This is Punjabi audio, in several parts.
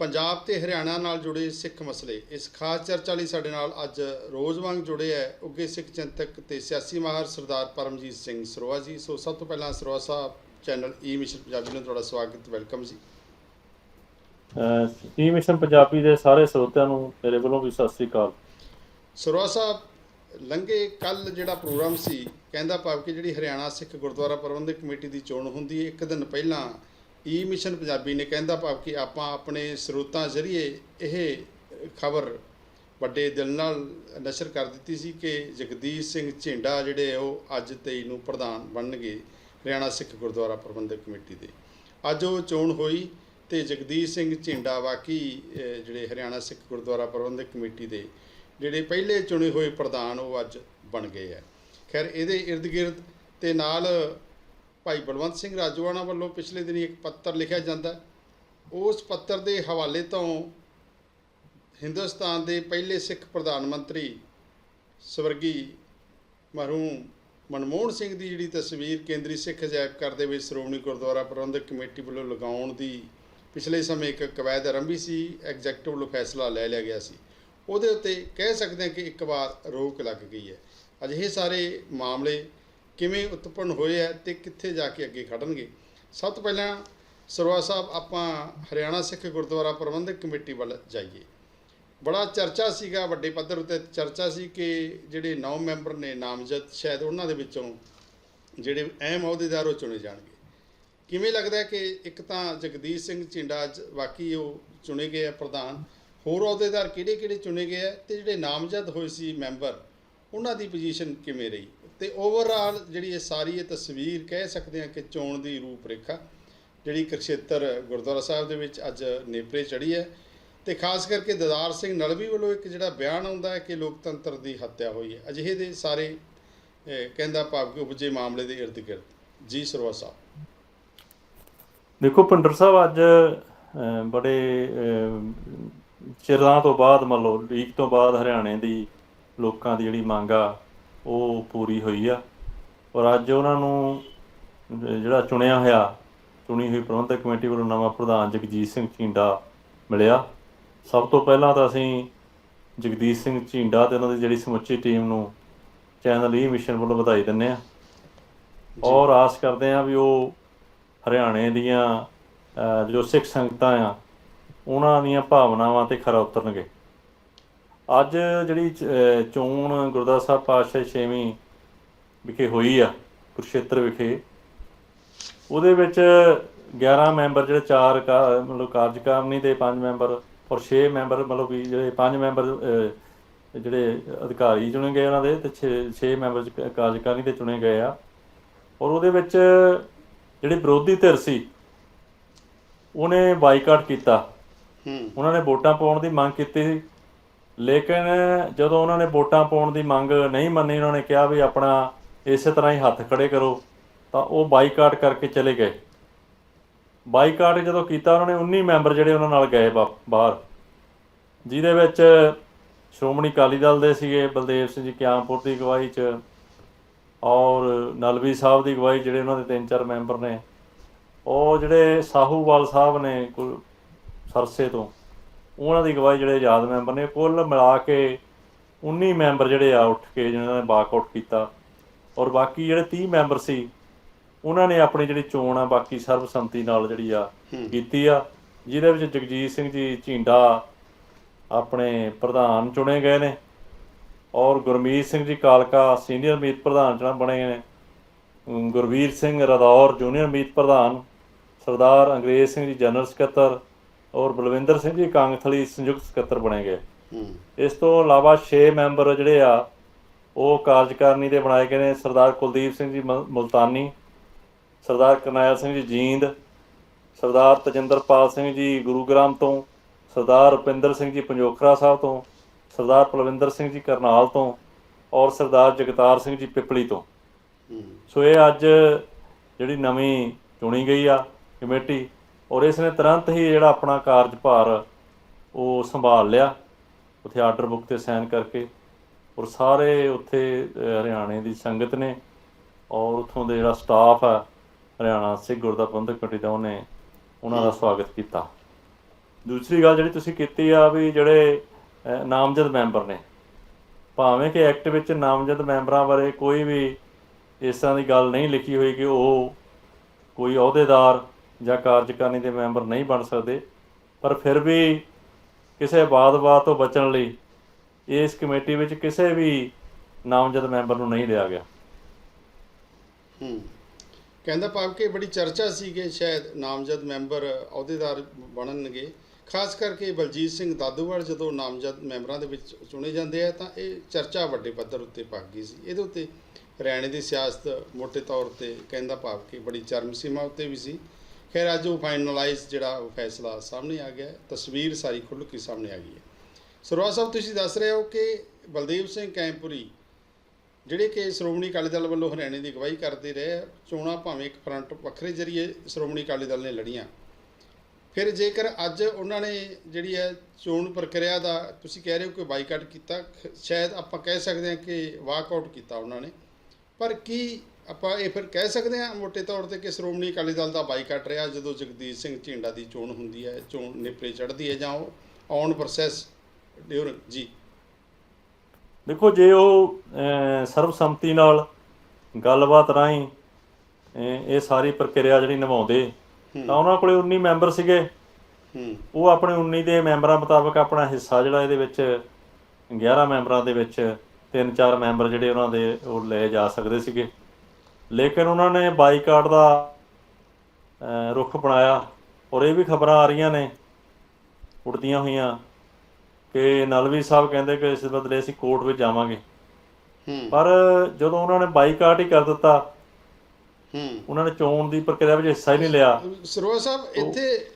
ਪੰਜਾਬ ਤੇ ਹਰਿਆਣਾ ਨਾਲ ਜੁੜੇ ਸਿੱਖ ਮਸਲੇ। ਇਸ ਖਾਸ ਚਰਚਾ ਲਈ ਸਾਡੇ ਨਾਲ ਅੱਜ ਰੋਜ਼ ਵਾਂਗ ਜੁੜੇ ਹੈ ਉੱਗੇ ਸਿੱਖ ਚਿੰਤਕ ਤੇ ਸਿਆਸੀ ਮਾਹਰ ਸਰਦਾਰ ਪਰਮਜੀਤ ਸਿੰਘ ਸਰੋਆ ਜੀ। ਸੋ ਸਭ ਤੋਂ ਪਹਿਲਾਂ Saroya Sahib channel E mission Punjabi ਨੂੰ ਤੁਹਾਡਾ ਸਵਾਗਤ ਵੈਲਕਮ ਜੀ। ਈ ਮਿਸ਼ਨ ਪੰਜਾਬੀ ਦੇ ਸਾਰੇ ਸਰੋਤਿਆਂ ਨੂੰ ਮੇਰੇ ਵੱਲੋਂ ਵੀ ਸਤਿ ਸ੍ਰੀ ਅਕਾਲ। ਸਰੋਆ ਸਾਹਿਬ ਲੰਘੇ ਕੱਲ ਜਿਹੜਾ ਪ੍ਰੋਗਰਾਮ ਸੀ ਕਹਿੰਦਾ ਭਾਵ ਕਿ ਜਿਹੜੀ ਹਰਿਆਣਾ ਸਿੱਖ ਗੁਰਦੁਆਰਾ ਪ੍ਰਬੰਧਕ ਕਮੇਟੀ ਦੀ ਚੋਣ ਹੁੰਦੀ ਹੈ ਇੱਕ ਦਿਨ ਪਹਿਲਾਂ ਈ ਮਿਸ਼ਨ ਪੰਜਾਬੀ ਨੇ ਕਹਿੰਦਾ ਭਾਵ ਕਿ ਆਪਾਂ ਆਪਣੇ ਸਰੋਤਾਂ ਜ਼ਰੀਏ ਇਹ ਖਬਰ ਵੱਡੇ ਦਿਲ ਨਾਲ ਨਸ਼ਰ ਕਰ ਦਿੱਤੀ ਸੀ ਕਿ ਜਗਦੀਸ਼ ਸਿੰਘ ਝਿੰਡਾ ਜਿਹੜੇ ਉਹ ਅੱਜ 23 ਨੂੰ ਪ੍ਰਧਾਨ ਬਣਨਗੇ ਹਰਿਆਣਾ ਸਿੱਖ ਗੁਰਦੁਆਰਾ ਪ੍ਰਬੰਧਕ ਕਮੇਟੀ ਦੇ। ਅੱਜ ਉਹ ਚੋਣ ਹੋਈ ਤੇ ਜਗਦੀਸ਼ ਸਿੰਘ ਝਿੰਡਾ ਵਾਕਈ ਜਿਹੜੇ ਹਰਿਆਣਾ ਸਿੱਖ ਗੁਰਦੁਆਰਾ ਪ੍ਰਬੰਧਕ ਕਮੇਟੀ ਦੇ ਜਿਹੜੇ ਪਹਿਲੇ ਚੁਣੇ ਹੋਏ ਪ੍ਰਧਾਨ ਉਹ ਅੱਜ ਬਣ ਗਏ ਹੈ ਖੈਰ, ਇਹਦੇ ਇਰਦ ਗਿਰਦ ਤੇ ਨਾਲ ਭਾਈ ਬਲਵੰਤ ਸਿੰਘ ਰਾਜੋਆਣਾ ਵੱਲੋਂ ਪਿਛਲੇ ਦਿਨੀ ਇੱਕ ਪੱਤਰ ਲਿਖਿਆ ਜਾਂਦਾ ਉਸ ਪੱਤਰ ਦੇ ਹਵਾਲੇ ਤੋਂ ਹਿੰਦੁਸਤਾਨ ਦੇ ਪਹਿਲੇ ਸਿੱਖ ਪ੍ਰਧਾਨ ਮੰਤਰੀ ਸਵਰਗੀ ਮਰਹੂਮ ਮਨਮੋਹਨ ਸਿੰਘ ਦੀ ਜਿਹੜੀ ਤਸਵੀਰ ਕੇਂਦਰੀ ਸਿੱਖ ਅਜਾਇਬ ਘਰ ਦੇ ਵਿੱਚ ਸ਼੍ਰੋਮਣੀ ਗੁਰਦੁਆਰਾ ਪ੍ਰਬੰਧਕ ਕਮੇਟੀ ਵੱਲੋਂ ਲਗਾਉਣ ਦੀ ਪਿਛਲੇ ਸਮੇਂ ਇੱਕ ਕਵਾਇਦ ਆਰੰਭੀ ਸੀ, ਐਗਜ਼ੈਕਟਿਵ ਵੱਲੋਂ ਫੈਸਲਾ ਲੈ ਲਿਆ ਗਿਆ ਸੀ। ਉਹਦੇ ਉੱਤੇ ਕਹਿ ਸਕਦੇ ਹਾਂ ਕਿ ਇੱਕ ਵਾਰ ਰੋਕ ਲੱਗ ਗਈ ਹੈ। ਅਜਿਹੇ ਸਾਰੇ ਮਾਮਲੇ ਕਿਵੇਂ ਉਤਪੰਨ ਹੋਏ ਹੈ ਤੇ ਕਿੱਥੇ ਜਾ ਕੇ ਅੱਗੇ ਖੜਨਗੇ। ਸਭ ਤੋਂ ਪਹਿਲਾਂ ਸਰਵਾ ਸਾਹਿਬ, ਆਪਾਂ ਹਰਿਆਣਾ ਸਿੱਖ ਗੁਰਦੁਆਰਾ ਪ੍ਰਬੰਧਕ ਕਮੇਟੀ ਵੱਲ ਜਾਈਏ। ਬੜਾ ਚਰਚਾ ਸੀਗਾ, ਵੱਡੇ ਪੱਧਰ ਉੱਤੇ ਚਰਚਾ ਸੀ ਕਿ ਜਿਹੜੇ ਨੌ ਮੈਂਬਰ ਨੇ ਨਾਮਜ਼ਦ, ਸ਼ਾਇਦ ਉਹਨਾਂ ਦੇ ਵਿੱਚੋਂ ਜਿਹੜੇ ਅਹਿਮ ਅਹੁਦੇਦਾਰ ਉਹ ਚੁਣੇ ਜਾਣਗੇ। ਕਿਵੇਂ ਲੱਗਦਾ ਕਿ ਇੱਕ ਤਾਂ ਜਗਦੀਸ਼ ਸਿੰਘ ਝਿੰਡਾ ਅੱਜ ਉਹ ਚੁਣੇ ਗਏ ਆ ਪ੍ਰਧਾਨ, ਹੋਰ ਅਹੁਦੇਦਾਰ ਕਿਹੜੇ ਕਿਹੜੇ ਚੁਣੇ ਗਏ ਆ ਤੇ ਜਿਹੜੇ ਨਾਮਜ਼ਦ ਹੋਏ ਸੀ ਮੈਂਬਰ ਉਹਨਾਂ ਦੀ ਪੋਜੀਸ਼ਨ ਕਿਵੇਂ ਰਹੀ? ਤੇ ਓਵਰਆਲ ਜਿਹੜੀ ਇਹ ਸਾਰੀ ਇਹ ਤਸਵੀਰ ਕਹਿ ਸਕਦੇ ਹਾਂ ਕਿ ਚੋਣ ਦੀ ਰੂਪਰੇਖਾ ਜਿਹੜੀ ਕੁਰਕਸ਼ੇਤਰ ਗੁਰਦੁਆਰਾ ਸਾਹਿਬ ਦੇ ਵਿੱਚ ਅੱਜ ਨੇਪਰੇ ਚੜੀ ਹੈ ਤੇ ਖਾਸ ਕਰਕੇ ਦਦਾਰ ਸਿੰਘ ਨਲਵੀ ਵੱਲੋਂ ਇੱਕ ਜਿਹੜਾ ਬਿਆਨ ਆਉਂਦਾ ਹੈ ਕਿ ਲੋਕਤੰਤਰ ਦੀ ਹੱਤਿਆ ਹੋਈ ਹੈ। ਅਜਿਹੇ ਦੇ ਸਾਰੇ ਕਹਿੰਦਾ ਭਾਵ ਕਿ ਉਪਜੇ ਮਾਮਲੇ ਦੇ ਇਰਦ ਗਿਰਦ। ਜੀ ਸਰਵਾ ਸਾਹਿਬ। ਦੇਖੋ ਪਿੰਡਰ ਸਾਹਿਬ ਅੱਜ ਬੜੇ ਚਿਰਾਂ ਤੋਂ ਬਾਅਦ ਮੰਨ ਲਓ ਲੀਕ ਤੋਂ ਬਾਅਦ ਹਰਿਆਣੇ ਦੀ ਲੋਕਾਂ ਦੀ ਜਿਹੜੀ ਮੰਗ ਆ ਉਹ ਪੂਰੀ ਹੋਈ ਆ। ਔਰ ਅੱਜ ਉਹਨਾਂ ਨੂੰ ਜਿਹੜਾ ਚੁਣਿਆ ਹੋਇਆ ਚੁਣੀ ਹੋਈ ਪ੍ਰਬੰਧਕ ਕਮੇਟੀ ਵੱਲੋਂ ਨਵਾਂ ਪ੍ਰਧਾਨ ਜਗਜੀਤ ਸਿੰਘ ਝੀਂਡਾ ਮਿਲਿਆ। ਸਭ ਤੋਂ ਪਹਿਲਾਂ ਤਾਂ ਅਸੀਂ ਜਗਦੀਸ਼ ਸਿੰਘ ਝੀਂਡਾ ਤੇ ਉਹਨਾਂ ਦੀ ਜਿਹੜੀ ਸਮੁੱਚੀ ਟੀਮ ਨੂੰ ਚੈਨਲ ਈ ਮਿਸ਼ਨ ਵੱਲੋਂ ਵਧਾਈ ਦਿੰਦੇ ਆ ਔਰ ਆਸ ਕਰਦੇ ਆ ਵੀ ਉਹ ਹਰਿਆਣੇ ਦੀਆਂ ਜੋ ਸਿੱਖ ਸੰਗਤਾਂ ਆ ਉਹਨਾਂ ਦੀਆਂ ਭਾਵਨਾਵਾਂ ਤੇ ਖਰਾ ਉਤਰਨਗੇ। ਅੱਜ ਜਿਹੜੀ ਚੋਣ ਗੁਰਦੁਆਰਾ ਸਾਹਿਬ ਪਾਤਸ਼ਾਹ ਛੇਵੀਂ ਵਿਖੇ ਹੋਈ ਆ ਕੁਰਸ਼ੇਤਰ ਵਿਖੇ ਉਹਦੇ ਵਿੱਚ 11 ਮੈਂਬਰ ਜਿਹੜੇ ਚਾਰ ਮਤਲਬ ਕਾਰਜਕਾਰਨੀ ਦੇ ਪੰਜ ਮੈਂਬਰ ਔਰ 6 ਮੈਂਬਰ ਮਤਲਬ ਵੀ ਜਿਹੜੇ ਪੰਜ ਮੈਂਬਰ ਜਿਹੜੇ ਅਧਿਕਾਰੀ ਚੁਣੇ ਗਏ ਉਹਨਾਂ ਦੇ ਤੇ 6 6 ਮੈਂਬਰ ਕਾਰਜਕਾਰਨੀ ਦੇ ਚੁਣੇ ਗਏ ਆ। ਔਰ ਉਹਦੇ ਵਿੱਚ ਜਿਹੜੀ ਵਿਰੋਧੀ ਧਿਰ ਸੀ ਉਹਨੇ ਬਾਈਕਾਟ ਕੀਤਾ। ਹੂੰ। ਉਹਨਾਂ ਨੇ ਵੋਟਾਂ ਪਾਉਣ ਦੀ ਮੰਗ ਕੀਤੀ ਸੀ। ਲੇਕਿਨ ਜਦੋਂ ਉਹਨਾਂ ਨੇ ਵੋਟਾਂ ਪਾਉਣ ਦੀ ਮੰਗ ਨਹੀਂ ਮੰਨੀ, ਉਹਨਾਂ ਨੇ ਕਿਹਾ ਵੀ ਆਪਣਾ ਇਸੇ ਤਰ੍ਹਾਂ ਹੀ ਹੱਥ ਖੜੇ ਕਰੋ, ਤਾਂ ਉਹ ਬਾਈਕਾਟ ਕਰਕੇ ਚਲੇ ਗਏ। ਬਾਈਕਾਟ ਜਦੋਂ ਕੀਤਾ, ਉਹਨਾਂ ਨੇ 19 ਮੈਂਬਰ ਜਿਹੜੇ ਉਹਨਾਂ ਨਾਲ ਗਏ ਬਾ- ਬਾਹਰ। ਜਿਹਦੇ ਵਿੱਚ ਸ਼੍ਰੋਮਣੀ ਅਕਾਲੀ ਦਲ ਦੇ ਸੀਗੇ, ਬਲਦੇਵ ਸਿੰਘ ਜੀ ਕਿਆਮਪੁਰ ਦੀ ਅਗਵਾਈ 'ਚ ਔਰ ਨਲਵੀ ਸਾਹਿਬ ਦੀ ਅਗਵਾਈ, ਜਿਹੜੇ ਉਹਨਾਂ ਦੇ ਤਿੰਨ ਚਾਰ ਮੈਂਬਰ ਨੇ। ਉਹ ਜਿਹੜੇ ਸਾਹੂਵਾਲ ਸਾਹਿਬ ਨੇ, ਕੋਈ ਸਰਸੇ ਤੋਂ ਉਹਨਾਂ ਦੀ ਅਗਵਾਈ ਜਿਹੜੇ ਆਜ਼ਾਦ ਮੈਂਬਰ ਨੇ ਕੁੱਲ ਮਿਲਾ ਕੇ 19 ਮੈਂਬਰ ਜਿਹੜੇ ਆ ਉੱਠ ਕੇ ਜਿਹਨਾਂ ਨੇ ਵਾਕਆਊਟ ਕੀਤਾ ਔਰ ਬਾਕੀ ਜਿਹੜੇ 30 ਮੈਂਬਰ ਸੀ ਉਹਨਾਂ ਨੇ ਆਪਣੀ ਜਿਹੜੀ ਚੋਣ ਆ ਬਾਕੀ ਸਰਬਸੰਮਤੀ ਨਾਲ ਜਿਹੜੀ ਆ। ਕੀਤੀ ਆ ਜਿਹਦੇ ਵਿੱਚ ਜਗਜੀਤ ਸਿੰਘ ਜੀ ਝੀਂਡਾ ਆਪਣੇ ਪ੍ਰਧਾਨ ਚੁਣੇ ਗਏ ਨੇ ਔਰ ਗੁਰਮੀਤ ਸਿੰਘ ਜੀ ਕਾਲਕਾ ਸੀਨੀਅਰ ਮੀਤ ਪ੍ਰਧਾਨ ਚੁਣ ਬਣੇ ਨੇ ਗੁਰਵੀਰ ਸਿੰਘ ਰਦੌਰ ਜੂਨੀਅਰ ਮੀਤ ਪ੍ਰਧਾਨ ਸਰਦਾਰ ਅੰਗਰੇਜ਼ ਸਿੰਘ ਜੀ ਜਨਰਲ ਸਕੱਤਰ ਔਰ ਬਲਵਿੰਦਰ ਸਿੰਘ ਜੀ ਕਾਂਗਥਲੀ ਸੰਯੁਕਤ ਸਕੱਤਰ ਬਣੇ ਗਏ। ਇਸ ਤੋਂ ਇਲਾਵਾ 6 ਮੈਂਬਰ ਜਿਹੜੇ ਆ ਉਹ ਕਾਰਜਕਾਰਨੀ ਦੇ ਬਣਾਏ ਗਏ ਨੇ। ਸਰਦਾਰ ਕੁਲਦੀਪ ਸਿੰਘ ਜੀ ਮੁਲ- ਮੁਲਤਾਨੀ ਸਰਦਾਰ ਕਰਨੈਲ ਸਿੰਘ ਜੀ ਜੀਂਦ ਸਰਦਾਰ ਤਜਿੰਦਰਪਾਲ ਸਿੰਘ ਜੀ ਗੁਰੂਗ੍ਰਾਮ ਤੋਂ ਸਰਦਾਰ ਰੁਪਿੰਦਰ ਸਿੰਘ ਜੀ ਪੰਜੋਖਰਾ ਸਾਹਿਬ ਤੋਂ ਸਰਦਾਰ ਪਲਵਿੰਦਰ ਸਿੰਘ ਜੀ ਕਰਨਾਲ ਤੋਂ ਔਰ ਸਰਦਾਰ ਜਗਤਾਰ ਸਿੰਘ ਜੀ ਪਿਪਲੀ ਤੋਂ। ਸੋ ਇਹ ਅੱਜ ਜਿਹੜੀ ਨਵੀਂ ਚੁਣੀ ਗਈ ਆ ਕਮੇਟੀ ਔਰ ਇਸ ਨੇ ਤੁਰੰਤ ਹੀ ਜਿਹੜਾ ਆਪਣਾ ਕਾਰਜਭਾਰ ਉਹ ਸੰਭਾਲ ਲਿਆ ਉੱਥੇ ਆਰਡਰ ਬੁੱਕ ਤੇ ਸਾਈਨ ਕਰਕੇ। ਔਰ ਸਾਰੇ ਉੱਥੇ ਹਰਿਆਣੇ ਦੀ ਸੰਗਤ ਨੇ ਔਰ ਉੱਥੋਂ ਦੇ ਜਿਹੜਾ ਸਟਾਫ ਆ ਹਰਿਆਣਾ ਸਿੱਖ ਗੁਰਦਾ ਪ੍ਰਬੰਧਕ ਕਮੇਟੀ ਦਾ ਉਹਨੇ ਉਹਨਾਂ ਦਾ ਸਵਾਗਤ ਕੀਤਾ। ਦੂਸਰੀ ਗੱਲ ਜਿਹੜੀ ਤੁਸੀਂ ਕੀਤੀ ਆ ਵੀ ਜਿਹੜੇ ਨਾਮਜ਼ਦ ਮੈਂਬਰ ਨੇ ਭਾਵੇਂ ਕਿ ਐਕਟ ਵਿੱਚ ਨਾਮਜ਼ਦ ਮੈਂਬਰਾਂ ਬਾਰੇ ਕੋਈ ਵੀ ਇਸ ਤਰ੍ਹਾਂ ਦੀ ਗੱਲ ਨਹੀਂ ਲਿਖੀ ਹੋਈ ਕਿ ਉਹ ਕੋਈ ਅਹੁਦੇਦਾਰ ਜਾਂ ਕਾਰਜਕਾਰਨੀ ਦੇ ਮੈਂਬਰ ਨਹੀਂ ਬਣ ਸਕਦੇ, ਪਰ ਫਿਰ ਵੀ ਕਿਸੇ ਬਾਦ-ਬਾਦ ਤੋਂ ਬਚਣ ਲਈ ਇਸ ਕਮੇਟੀ ਵਿੱਚ ਕਿਸੇ ਵੀ ਨਾਮਜ਼ਦ ਮੈਂਬਰ ਨੂੰ ਨਹੀਂ ਲਿਆ ਗਿਆ। ਹੂੰ। ਕਹਿੰਦਾ ਭਾਵ ਕਿ ਬੜੀ ਚਰਚਾ ਸੀ ਕਿ ਸ਼ਾਇਦ ਨਾਮਜ਼ਦ ਮੈਂਬਰ ਅਹੁਦੇਦਾਰ ਬਣਨਗੇ। ਖਾਸ ਕਰਕੇ ਬਲਜੀਤ ਸਿੰਘ ਦਾਦੂਵਾਲ ਜਦੋਂ ਨਾਮਜ਼ਦ ਮੈਂਬਰਾਂ ਦੇ ਵਿੱਚ ਚੁਣੇ ਜਾਂਦੇ ਆ ਤਾਂ ਇਹ ਚਰਚਾ ਵੱਡੇ ਪੱਧਰ ਉੱਤੇ ਪੱਕ ਗਈ ਸੀ। ਇਹਦੇ ਉੱਤੇ ਹਰਿਆਣੇ ਦੀ ਸਿਆਸਤ ਮੋٹے ਤੌਰ ਤੇ ਕਹਿੰਦਾ ਭਾਵ ਕਿ ਬੜੀ ਚਰਮ ਸੀਮਾ ਉੱਤੇ ਵੀ ਸੀ। ਖੈਰ ਅੱਜ ਉਹ ਫਾਈਨਲਾਈਜ਼ ਜਿਹੜਾ ਉਹ ਫੈਸਲਾ ਸਾਹਮਣੇ ਆ ਗਿਆ ਤਸਵੀਰ ਸਾਰੀ ਖੁੱਲ੍ਹ ਕੇ ਸਾਹਮਣੇ ਆ ਗਈ ਹੈ। ਸਰਵਾ ਸਾਹਿਬ ਤੁਸੀਂ ਦੱਸ ਰਹੇ ਹੋ ਕਿ ਬਲਦੇਵ ਸਿੰਘ ਕੈਂਪੁਰੀ ਜਿਹੜੇ ਕਿ ਸ਼੍ਰੋਮਣੀ ਅਕਾਲੀ ਦਲ ਵੱਲੋਂ ਹਰਿਆਣੇ ਦੀ ਅਗਵਾਈ ਕਰਦੇ ਰਹੇ ਆ, ਚੋਣਾਂ ਭਾਵੇਂ ਇੱਕ ਫਰੰਟ ਵੱਖਰੇ ਜਰੀਏ ਸ਼੍ਰੋਮਣੀ ਅਕਾਲੀ ਦਲ ਨੇ ਲੜੀਆਂ। ਫਿਰ ਜੇਕਰ ਅੱਜ ਉਹਨਾਂ ਨੇ ਜਿਹੜੀ ਹੈ ਚੋਣ ਪ੍ਰਕਿਰਿਆ ਦਾ ਤੁਸੀਂ ਕਹਿ ਰਹੇ ਹੋ ਕਿ ਬਾਈਕਾਟ ਕੀਤਾ ਸ਼ਾਇਦ ਆਪਾਂ ਕਹਿ ਸਕਦੇ ਹਾਂ ਕਿ ਵਾਕਆਊਟ ਕੀਤਾ ਉਹਨਾਂ ਨੇ। ਪਰ ਕੀ ਆਪਾਂ ਇਹ ਫਿਰ ਕਹਿ ਸਕਦੇ ਹਾਂ ਮੋٹے ਤੌਰ ਤੇ ਕਿ ਸ਼੍ਰੋਮਣੀ ਅਕਾਲੀ ਦਲ ਦਾ ਬਾਈਕਾਟ ਰਿਹਾ ਜਦੋਂ ਜਗਦੀਸ਼ ਸਿੰਘ ਝਿੰਡਾ ਦੀ ਚੋਣ ਹੁੰਦੀ ਹੈ ਚੋਣ ਨੇਪਰੇ ਚੜ੍ਹਦੀ ਹੈ ਜਾਂ ਉਹ ਔਨ ਪ੍ਰੋਸੈਸ ਡਿਊਰਿੰਗ ਜੀ। ਦੇਖੋ ਜੇ ਉਹ ਸਰਬਸੰਮਤੀ ਨਾਲ ਗੱਲਬਾਤ ਰਾਹੀਂ ਇਹ ਸਾਰੀ ਪ੍ਰਕਿਰਿਆ ਜਿਹੜੀ ਨਿਭਾਉਂਦੇ ਤਾਂ ਉਹਨਾਂ ਕੋਲੇ 19 ਮੈਂਬਰ ਸੀਗੇ। ਉਹ ਆਪਣੇ 19 ਦੇ ਮੈਂਬਰਾਂ ਮੁਤਾਬਕ ਆਪਣਾ ਹਿੱਸਾ ਜਿਹੜਾ ਇਹਦੇ ਵਿੱਚ 11 ਮੈਂਬਰਾਂ ਦੇ ਵਿੱਚ ਤਿੰਨ ਚਾਰ ਮੈਂਬਰ ਜਿਹੜੇ ਉਹਨਾਂ ਦੇ ਉਹ ਲੈ ਜਾ ਸਕਦੇ ਸੀਗੇ। ਲੇਕਿਨ ਉਹਨਾਂ ਨੇ ਬਾਈਕਾਟ ਦਾ ਰੁਖ ਬਣਾਇਆ ਔਰ ਇਹ ਵੀ ਖਬਰਾਂ ਆ ਰਹੀਆਂ ਨੇ ਉੜਦੀਆਂ ਹੋਈਆਂ ਕਿ ਨਲਵੀ ਸਾਹਿਬ ਕਹਿੰਦੇ ਕਿ ਇਸ ਬਦਲੇ ਅਸੀਂ ਕੋਰਟ ਵਿੱਚ ਜਾਵਾਂਗੇ। ਹੂੰ। ਪਰ ਜਦੋਂ ਉਹਨਾਂ ਨੇ ਬਾਈਕਾਟ ਹੀ ਕਰ ਦਿੱਤਾ ਹੂੰ। ਉਹਨਾਂ ਨੇ ਚੋਣ ਦੀ ਪ੍ਰਕਿਰਿਆ ਵਿੱਚ ਹਿੱਸਾ ਹੀ ਨਹੀਂ ਲਿਆ। ਸਰੋਆ ਸਾਹਿਬ ਇੱਥੇ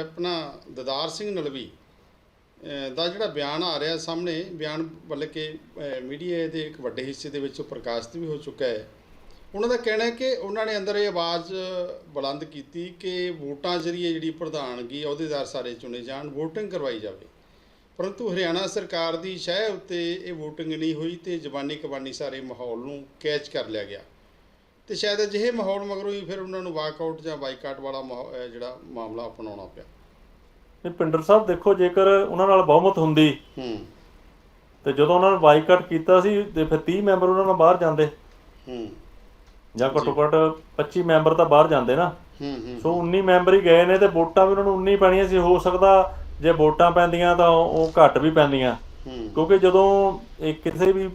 ਆਪਣਾ ਦਦਾਰ ਸਿੰਘ ਨਲਵੀ ਦਾ ਜਿਹੜਾ ਬਿਆਨ ਆ ਰਿਹਾ ਸਾਹਮਣੇ ਬਿਆਨ ਬਲਕਿ ਮੀਡੀਆ ਦੇ ਇੱਕ ਵੱਡੇ ਹਿੱਸੇ ਦੇ ਵਿੱਚ ਪ੍ਰਕਾਸ਼ਿਤ ਵੀ ਹੋ ਚੁੱਕਾ ਹੈ। ਉਹਨਾਂ ਦਾ ਕਹਿਣਾ ਹੈ ਕਿ ਉਹਨਾਂ ਨੇ ਅੰਦਰ ਇਹ ਆਵਾਜ਼ ਬੁਲੰਦ ਕੀਤੀ ਕਿ ਵੋਟਾਂ ਜ਼ਰੀਏ ਜਿਹੜੀ ਪ੍ਰਧਾਨਗੀ ਅਹੁਦੇਦਾਰ ਸਾਰੇ ਚੁਣੇ ਜਾਣ VOTING ਕਰਵਾਈ ਜਾਵੇ। ਪਰੰਤੂ ਹਰਿਆਣਾ ਸਰਕਾਰ ਦੀ ਸ਼ਹਿ ਉੱਤੇ ਇਹ VOTING ਨਹੀਂ ਹੋਈ ਤੇ ਜ਼ਬਾਨੀ ਕਬਾਨੀ ਸਾਰੇ ਮਾਹੌਲ ਨੂੰ ਕੈਚ ਕਰ ਲਿਆ ਗਿਆ। ਤੇ ਸ਼ਾਇਦ ਅਜਿਹੇ ਮਾਹੌਲ ਮਗਰੋਂ ਹੀ ਫਿਰ ਉਹਨਾਂ ਨੂੰ ਵਾਕਆਊਟ ਜਾਂ ਬਾਈਕਾਟ ਵਾਲਾ ਜਿਹੜਾ ਮਾਮਲਾ ਅਪਣਾਉਣਾ ਪਿਆ। ਤੇ ਪਿੰਡਰ ਸਾਹਿਬ ਦੇਖੋ ਜੇਕਰ ਉਹਨਾਂ ਨਾਲ ਬਹੁਮਤ ਹੁੰਦੀ ਹੂੰ। ਤੇ ਜਦੋਂ ਉਹਨਾਂ ਨੇ ਬਾਈਕਾਟ ਕੀਤਾ ਸੀ ਤੇ ਫਿਰ 30 ਮੈਂਬਰ ਉਹਨਾਂ ਨਾਲ ਬਾਹਰ ਜਾਂਦੇ। ਹੂੰ। ਜਾਂ ਘੱਟੋ ਘੱਟ 25 ਮੈਂਬਰ ਤਾਂ ਬਾਹਰ ਜਾਂਦੇ ਨਾ। ਹੂੰ ਹੂੰ ਸੋ 19 ਮੈਂਬਰ ਹੀ ਗਏ ਨੇ ਤੇ ਵੋਟਾਂ ਵੀ ਉਹਨਾਂ ਨੂੰ 19 ਪੈਣੀਆਂ ਸੀ। ਹੋ ਸਕਦਾ ਜੇ ਵੋਟਾਂ ਪੈਂਦੀਆਂ ਤਾਂ ਉਹ ਘੱਟ ਵੀ ਪੈਂਦੀਆਂ। ਹੂੰ। ਕਿਉਂਕਿ ਜਦੋਂ ਇਹ ਕਿਸੇ ਵੀ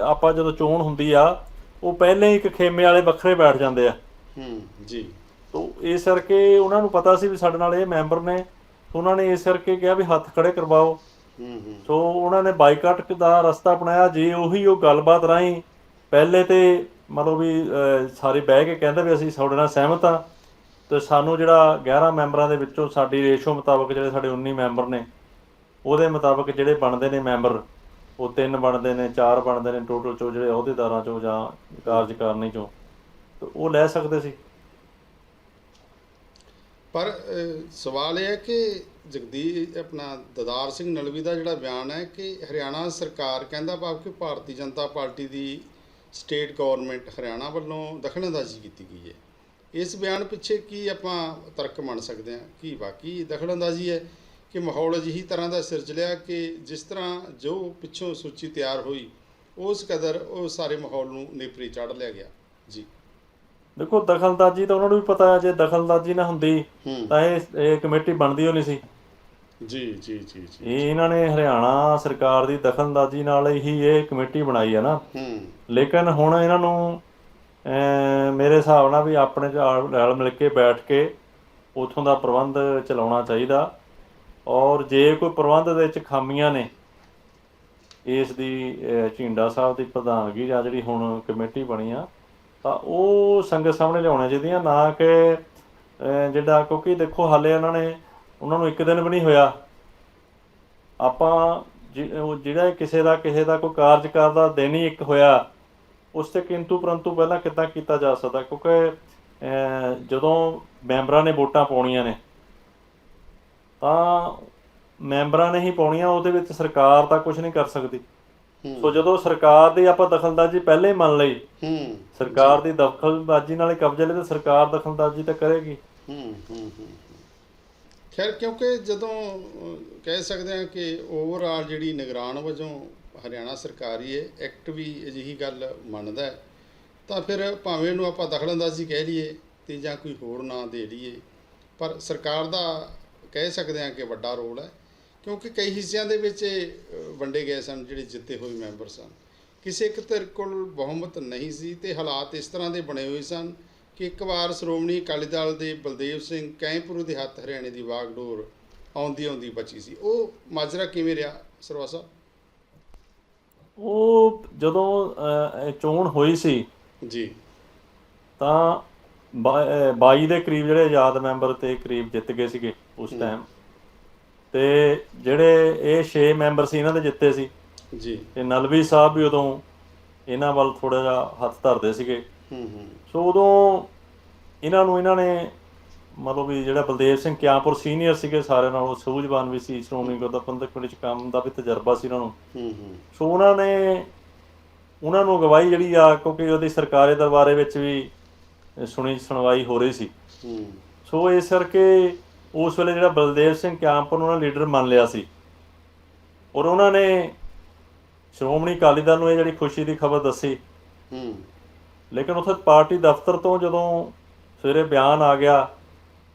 ਆਪਾਂ ਜਦੋਂ ਚੋਣ ਹੁੰਦੀ ਆ ਉਹ ਪਹਿਲੇ ਹੀ ਇੱਕ ਖੇਮੇ ਵਾਲੇ ਵੱਖਰੇ ਬੈਠ ਜਾਂਦੇ ਆ। ਹੂੰ। ਜੀ। ਤੋ ਇਸ ਕਰਕੇ ਉਹਨਾਂ ਨੂੰ ਪਤਾ ਸੀ ਵੀ ਸਾਡੇ ਨਾਲ ਇਹ ਮੈਂਬਰ ਨੇ। ਸੋ ਉਹਨਾਂ ਨੇ ਇਸ ਕਰਕੇ ਕਿਹਾ ਵੀ ਹੱਥ ਖੜੇ ਕਰਵਾਓ। ਹੂੰ ਹੂੰ। ਸੋ ਉਹਨਾਂ ਨੇ ਬਾਈਕਾਟ ਦਾ ਰਸਤਾ ਅਪਣਾਇਆ। ਜੇ ਉਹੀ ਉਹ ਗੱਲਬਾਤ ਰਾਹੀਂ ਪਹਿਲੇ ਤੇ ਮਤਲਬ ਵੀ ਸਾਰੇ ਬਹਿ ਕੇ ਕਹਿੰਦੇ ਵੀ ਅਸੀਂ ਤੁਹਾਡੇ ਨਾਲ ਸਹਿਮਤ ਆ ਤੇ ਸਾਨੂੰ ਜਿਹੜਾ 11 ਮੈਂਬਰਾਂ ਦੇ ਵਿੱਚੋਂ ਸਾਡੀ ਰੇਸ਼ੋ ਮੁਤਾਬਕ ਜਿਹੜੇ ਸਾਡੇ 19 ਮੈਂਬਰ ਨੇ, ਉਹਦੇ ਮੁਤਾਬਕ ਜਿਹੜੇ ਬਣਦੇ ਨੇ ਮੈਂਬਰ, ਉਹ ਤਿੰਨ ਬਣਦੇ ਨੇ, ਚਾਰ ਬਣਦੇ ਨੇ ਟੋਟਲ ਚੋਂ ਜਿਹੜੇ ਅਹੁਦੇਦਾਰਾਂ ਚੋਂ ਜਾਂ ਕਾਰਜਕਾਰਨੀ ਚੋਂ, ਤੇ ਉਹ ਲੈ ਸਕਦੇ ਸੀ। ਪਰ ਸਵਾਲ ਇਹ ਹੈ ਕਿ ਜਗਦੀ ਆਪਣਾ ਦਦਾਰ ਸਿੰਘ ਨਲਵੀ ਦਾ ਜਿਹੜਾ ਬਿਆਨ ਹੈ ਕਿ ਹਰਿਆਣਾ ਸਰਕਾਰ ਕਹਿੰਦਾ ਭਾਵ ਕਿ ਭਾਰਤੀ ਜਨਤਾ ਪਾਰਟੀ ਦੀ ਸਟੇਟ ਗਵਰਨਮੈਂਟ ਹਰਿਆਣਾ ਵੱਲੋਂ ਦਖਲਅੰਦਾਜ਼ੀ ਕੀਤੀ ਗਈ ਹੈ। ਇਸ ਬਿਆਨ ਪਿੱਛੇ ਕੀ ਆਪਾਂ ਤਰਕ ਮੰਨ ਸਕਦੇ ਹਾਂ ਕਿ ਵਾਕਈ ਦਖਲਅੰਦਾਜ਼ੀ ਹੈ ਕਿ ਮਾਹੌਲ ਅਜਿਹੀ ਤਰ੍ਹਾਂ ਦਾ ਸਿਰਜ ਲਿਆ ਕਿ ਜਿਸ ਤਰ੍ਹਾਂ ਜੋ ਪਿੱਛੋਂ ਸੂਚੀ ਤਿਆਰ ਹੋਈ ਉਸ ਕਦਰ ਉਹ ਸਾਰੇ ਮਾਹੌਲ ਨੂੰ ਨੇਪਰੇ ਚਾੜ ਲਿਆ ਗਿਆ। ਜੀ। ਦੇਖੋ ਦਖਲਅੰਦਾਜ਼ੀ ਤਾਂ ਉਹਨਾਂ ਨੂੰ ਵੀ ਪਤਾ ਹੈ ਜੇ ਦਖਲਅੰਦਾਜ਼ੀ ਨਾ ਹੁੰਦੀ ਤਾਂ ਇਹ ਇਹ ਕਮੇਟੀ ਬਣਦੀ ਹੋ ਨਹੀਂ ਸੀ। ਜੀ ਜੀ ਜੀ ਜੀ ਇਹ ਇਹਨਾਂ ਨੇ ਹਰਿਆਣਾ ਸਰਕਾਰ ਦੀ ਦਖਲਅੰਦਾਜ਼ੀ ਨਾਲ ਹੀ ਇਹ ਕਮੇਟੀ ਬਣਾਈ ਹੈ ਨਾ। ਹੂੰ। ਲੇਕਿਨ ਹੁਣ ਇਹਨਾਂ ਨੂੰ ਮੇਰੇ ਹਿਸਾਬ ਨਾਲ ਵੀ ਆਪਣੇ ਨਾਲ ਮਿਲ ਕੇ ਬੈਠ ਕੇ ਉਥੋਂ ਦਾ ਪ੍ਰਬੰਧ ਚਲਾਉਣਾ ਚਾਹੀਦਾ। ਔਰ ਜੇ ਕੋਈ ਪ੍ਰਬੰਧ ਦੇ ਵਿੱਚ ਖਾਮੀਆਂ ਨੇ ਇਸ ਦੀ ਝੀਂਡਾ ਸਾਹਿਬ ਦੀ ਪ੍ਰਧਾਨਗੀ ਜਾਂ ਜਿਹੜੀ ਹੁਣ ਕਮੇਟੀ ਬਣੀ ਆ ਤਾਂ ਉਹ ਸੰਗਤ ਸਾਹਮਣੇ ਲਿਆਉਣੀਆਂ ਚਾਹੀਦੀਆਂ ਨਾ ਕਿ ਜਿਹੜਾ ਕਿਉਂਕਿ ਦੇਖੋ ਹਾਲੇ ਇਹਨਾਂ ਨੇ ਉਹਨਾਂ ਨੂੰ ਇੱਕ ਦਿਨ ਵੀ ਨਹੀਂ ਹੋਇਆ। ਆਪਾਂ ਜਿਹੜਾ ਕਿਸੇ ਦਾ ਕਿਸੇ ਦਾ ਕੋਈ ਕਾਰਜ ਕਰਦਾ ਦਿਨ ਹੀ ਇੱਕ ਹੋਇਆ ਉਸ ਤੇ ਕਿੰਤੂ ਪਰੰਤੂ ਪਹਿਲਾਂ ਕਿੱਦਾਂ ਕੀਤਾ ਜਾ ਸਕਦਾ? ਕਿਉਂਕਿ ਜਦੋਂ ਮੈਂਬਰਾਂ ਨੇ ਵੋਟਾਂ ਪਾਉਣੀਆਂ ਨੇ ਤਾਂ ਮੈਂਬਰਾਂ ਨੇ ਹੀ ਪਾਉਣੀਆਂ ਉਹਦੇ ਵਿੱਚ ਸਰਕਾਰ ਤਾਂ ਕੁਝ ਨਹੀਂ ਕਰ ਸਕਦੀ। ਸੋ ਜਦੋਂ ਸਰਕਾਰ ਦੀ ਆਪਾਂ ਦਖਲਅੰਦਾਜ਼ੀ ਪਹਿਲੇ ਹੀ ਮੰਨ ਲਈ ਹੂੰ। ਸਰਕਾਰ ਦੀ ਦਖਲਅੰਦਾਜ਼ੀ ਨਾਲ ਕਬਜ਼ੇ ਲਈ ਤੇ ਸਰਕਾਰ ਦਖਲਅੰਦਾਜ਼ੀ ਤਾਂ ਕਰੇਗੀ। ਹੂੰ ਹੂੰ ਹੂੰ। ਖੈਰ, ਕਿਉਂਕਿ ਜਦੋਂ ਕਹਿ ਸਕਦੇ ਹਾਂ ਕਿ ਓਵਰਆਲ ਜਿਹੜੀ ਨਿਗਰਾਨ ਵਜੋਂ ਹਰਿਆਣਾ ਸਰਕਾਰ ਹੀ ਹੈ ਐਕਟ ਵੀ ਅਜਿਹੀ ਗੱਲ ਮੰਨਦਾ ਹੈ, ਤਾਂ ਫਿਰ ਭਾਵੇਂ ਇਹਨੂੰ ਆਪਾਂ ਦਖਲਅੰਦਾਜ਼ੀ ਕਹਿ ਲਈਏ ਤੇ ਜਾਂ ਕੋਈ ਹੋਰ ਨਾਂ ਦੇ ਲਈਏ, ਪਰ ਸਰਕਾਰ ਦਾ ਕਹਿ ਸਕਦੇ ਹਾਂ ਕਿ ਵੱਡਾ ਰੋਲ ਹੈ, ਕਿਉਂਕਿ ਕਈ ਹਿੱਸਿਆਂ ਦੇ ਵਿੱਚ ਇਹ ਵੰਡੇ ਗਏ ਸਨ, ਜਿਹੜੇ ਜਿੱਤੇ ਹੋਏ ਮੈਂਬਰ ਸਨ। ਕਿਸੇ ਇੱਕ ਧਿਰ ਕੋਲ ਬਹੁਮਤ ਨਹੀਂ ਸੀ ਤੇ ਹਾਲਾਤ ਇਸ ਤਰ੍ਹਾਂ ਦੇ ਬਣੇ ਹੋਏ ਸਨ ਕਿ ਇੱਕ ਵਾਰ ਸ਼੍ਰੋਮਣੀ ਅਕਾਲੀ ਦਲ ਦੇ ਬਲਦੇਵ ਸਿੰਘ ਕੈਂਪਰੂ ਦੇ ਹੱਥ ਹਰਿਆਣੇ ਦੀ ਵਾਗਡੋਰ ਆਉਂਦੀ ਆਉਂਦੀ ਬਚੀ ਸੀ। ਉਹ ਮਾਜਰਾ ਕਿਵੇਂ ਰਿਹਾ ਸਰਵਾ ਸਾਹਿਬ? ਉਹ ਜਦੋਂ ਚੋਣ ਹੋਈ ਸੀ ਜੀ। ਤਾਂ 22 ਦੇ ਕਰੀਬ ਜਿਹੜੇ ਆਜ਼ਾਦ ਮੈਂਬਰ ਤੇ ਕਰੀਬ ਜਿੱਤ ਗਏ ਸੀਗੇ ਉਸ ਟਾਈਮ ਤੇ ਜਿਹੜੇ ਇਹ 6 ਮੈਂਬਰ ਸੀ ਇਹਨਾਂ ਦੇ ਜਿੱਤੇ ਸੀ। ਜੀ। ਤੇ ਨਲਵੀ ਸਾਹਿਬ ਵੀ ਉਦੋਂ ਇਹਨਾਂ ਵੱਲ ਥੋੜਾ ਜਿਹਾ ਹੱਥ ਧਰਦੇ ਸੀਗੇ। ਹੂੰ ਹੂੰ। ਸੋ ਉਦੋਂ ਇਹਨਾਂ ਨੂੰ ਇਹਨਾਂ ਨੇ ਮਤਲਬ ਵੀ ਜਿਹੜਾ ਬਲਦੇਵ ਸਿੰਘ ਕਿਆਂਪੁਰ ਸੀਨੀਅਰ ਸੀਗੇ ਸਾਰਿਆਂ ਨਾਲੋਂ ਸੂਝਵਾਨ ਵੀ ਸੀ ਸ਼੍ਰੋਮਣੀ ਗੁਰਦੁਆਰਾ ਕਮੇਟੀ ਚ ਕੰਮ ਦਾ ਵੀ ਤਜਰਬਾ ਸੀ ਇਹਨਾਂ ਨੂੰ। ਹੂੰ ਹੂੰ। ਸੋ ਉਹਨਾਂ ਨੇ ਉਹਨਾਂ ਨੂੰ ਅਗਵਾਈ ਜਿਹੜੀ ਆ ਕਿਉਂਕਿ ਉਹਦੀ ਸਰਕਾਰੀ ਦਰਬਾਰੇ ਵਿੱਚ ਵੀ ਸੁਣੀ ਸੁਣਵਾਈ ਹੋ ਰਹੀ ਸੀ। ਹੂੰ। ਸੋ ਇਸ ਕਰਕੇ ਉਸ ਵੇਲੇ ਜਿਹੜਾ ਬਲਦੇਵ ਸਿੰਘ ਕਿਆਂਪੁਰ ਨੂੰ ਉਹਨਾਂ ਲੀਡਰ ਮੰਨ ਲਿਆ ਸੀ। ਔਰ ਉਹਨਾਂ ਨੇ ਸ਼੍ਰੋਮਣੀ ਅਕਾਲੀ ਦਲ ਨੂੰ ਇਹ ਜਿਹੜੀ ਖੁਸ਼ੀ ਦੀ ਖਬਰ ਦੱਸੀ ਹੂੰ। ਲੇਕਿਨ ਉੱਥੇ ਪਾਰਟੀ ਦਫ਼ਤਰ ਤੋਂ ਜਦੋਂ ਸਵੇਰੇ ਬਿਆਨ ਆ ਗਿਆ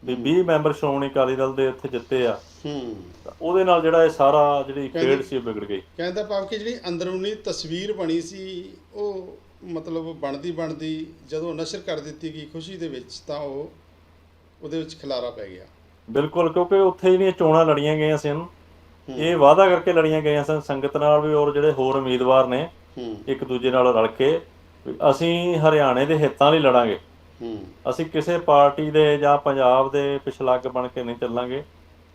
ਵੀ 20 ਮੈਂਬਰ ਸ਼੍ਰੋਮਣੀ ਅਕਾਲੀ ਦਲ ਦੇ ਉੱਥੇ ਜਿੱਤੇ ਆ ਹੂੰ। ਉਹਦੇ ਨਾਲ ਜਿਹੜਾ ਇਹ ਸਾਰਾ ਜਿਹੜੀ ਖੇਡ ਸੀ ਵਿਗੜ ਗਈ। ਕਹਿੰਦਾ ਭਾਵ ਕਿ ਜਿਹੜੀ ਅੰਦਰੂਨੀ ਤਸਵੀਰ ਬਣੀ ਸੀ ਉਹ ਮਤਲਬ ਬਣਦੀ ਬਣਦੀ ਜਦੋਂ ਨਸ਼ਰ ਕਰ ਦਿੱਤੀ ਗਈ ਖੁਸ਼ੀ ਦੇ ਵਿੱਚ ਤਾਂ ਉਹ ਉਹਦੇ ਵਿੱਚ ਖਲਾਰਾ ਪੈ ਗਿਆ। ਬਿਲਕੁਲ ਕਿਉਂਕਿ ਉੱਥੇ ਜਿਹੜੀਆਂ ਚੋਣਾਂ ਲੜੀਆਂ ਗਈਆਂ ਸਨ ਇਹ ਵਾਅਦਾ ਕਰਕੇ ਲੜੀਆਂ ਗਈਆਂ ਸਨ ਸੰਗਤ ਨਾਲ ਵੀ ਔਰ ਜਿਹੜੇ ਹੋਰ ਉਮੀਦਵਾਰ ਨੇ ਇੱਕ ਦੂਜੇ ਨਾਲ ਰਲ ਕੇ ਅਸੀਂ ਹਰਿਆਣੇ ਦੇ ਹਿੱਤਾਂ ਲਈ ਲੜਾਂਗੇ। ਅਸੀਂ ਕਿਸੇ ਪਾਰਟੀ ਦੇ ਜਾਂ ਪੰਜਾਬ ਦੇ ਪਿਛਲੱਗ ਬਣ ਕੇ ਨਹੀਂ ਚੱਲਾਂਗੇ।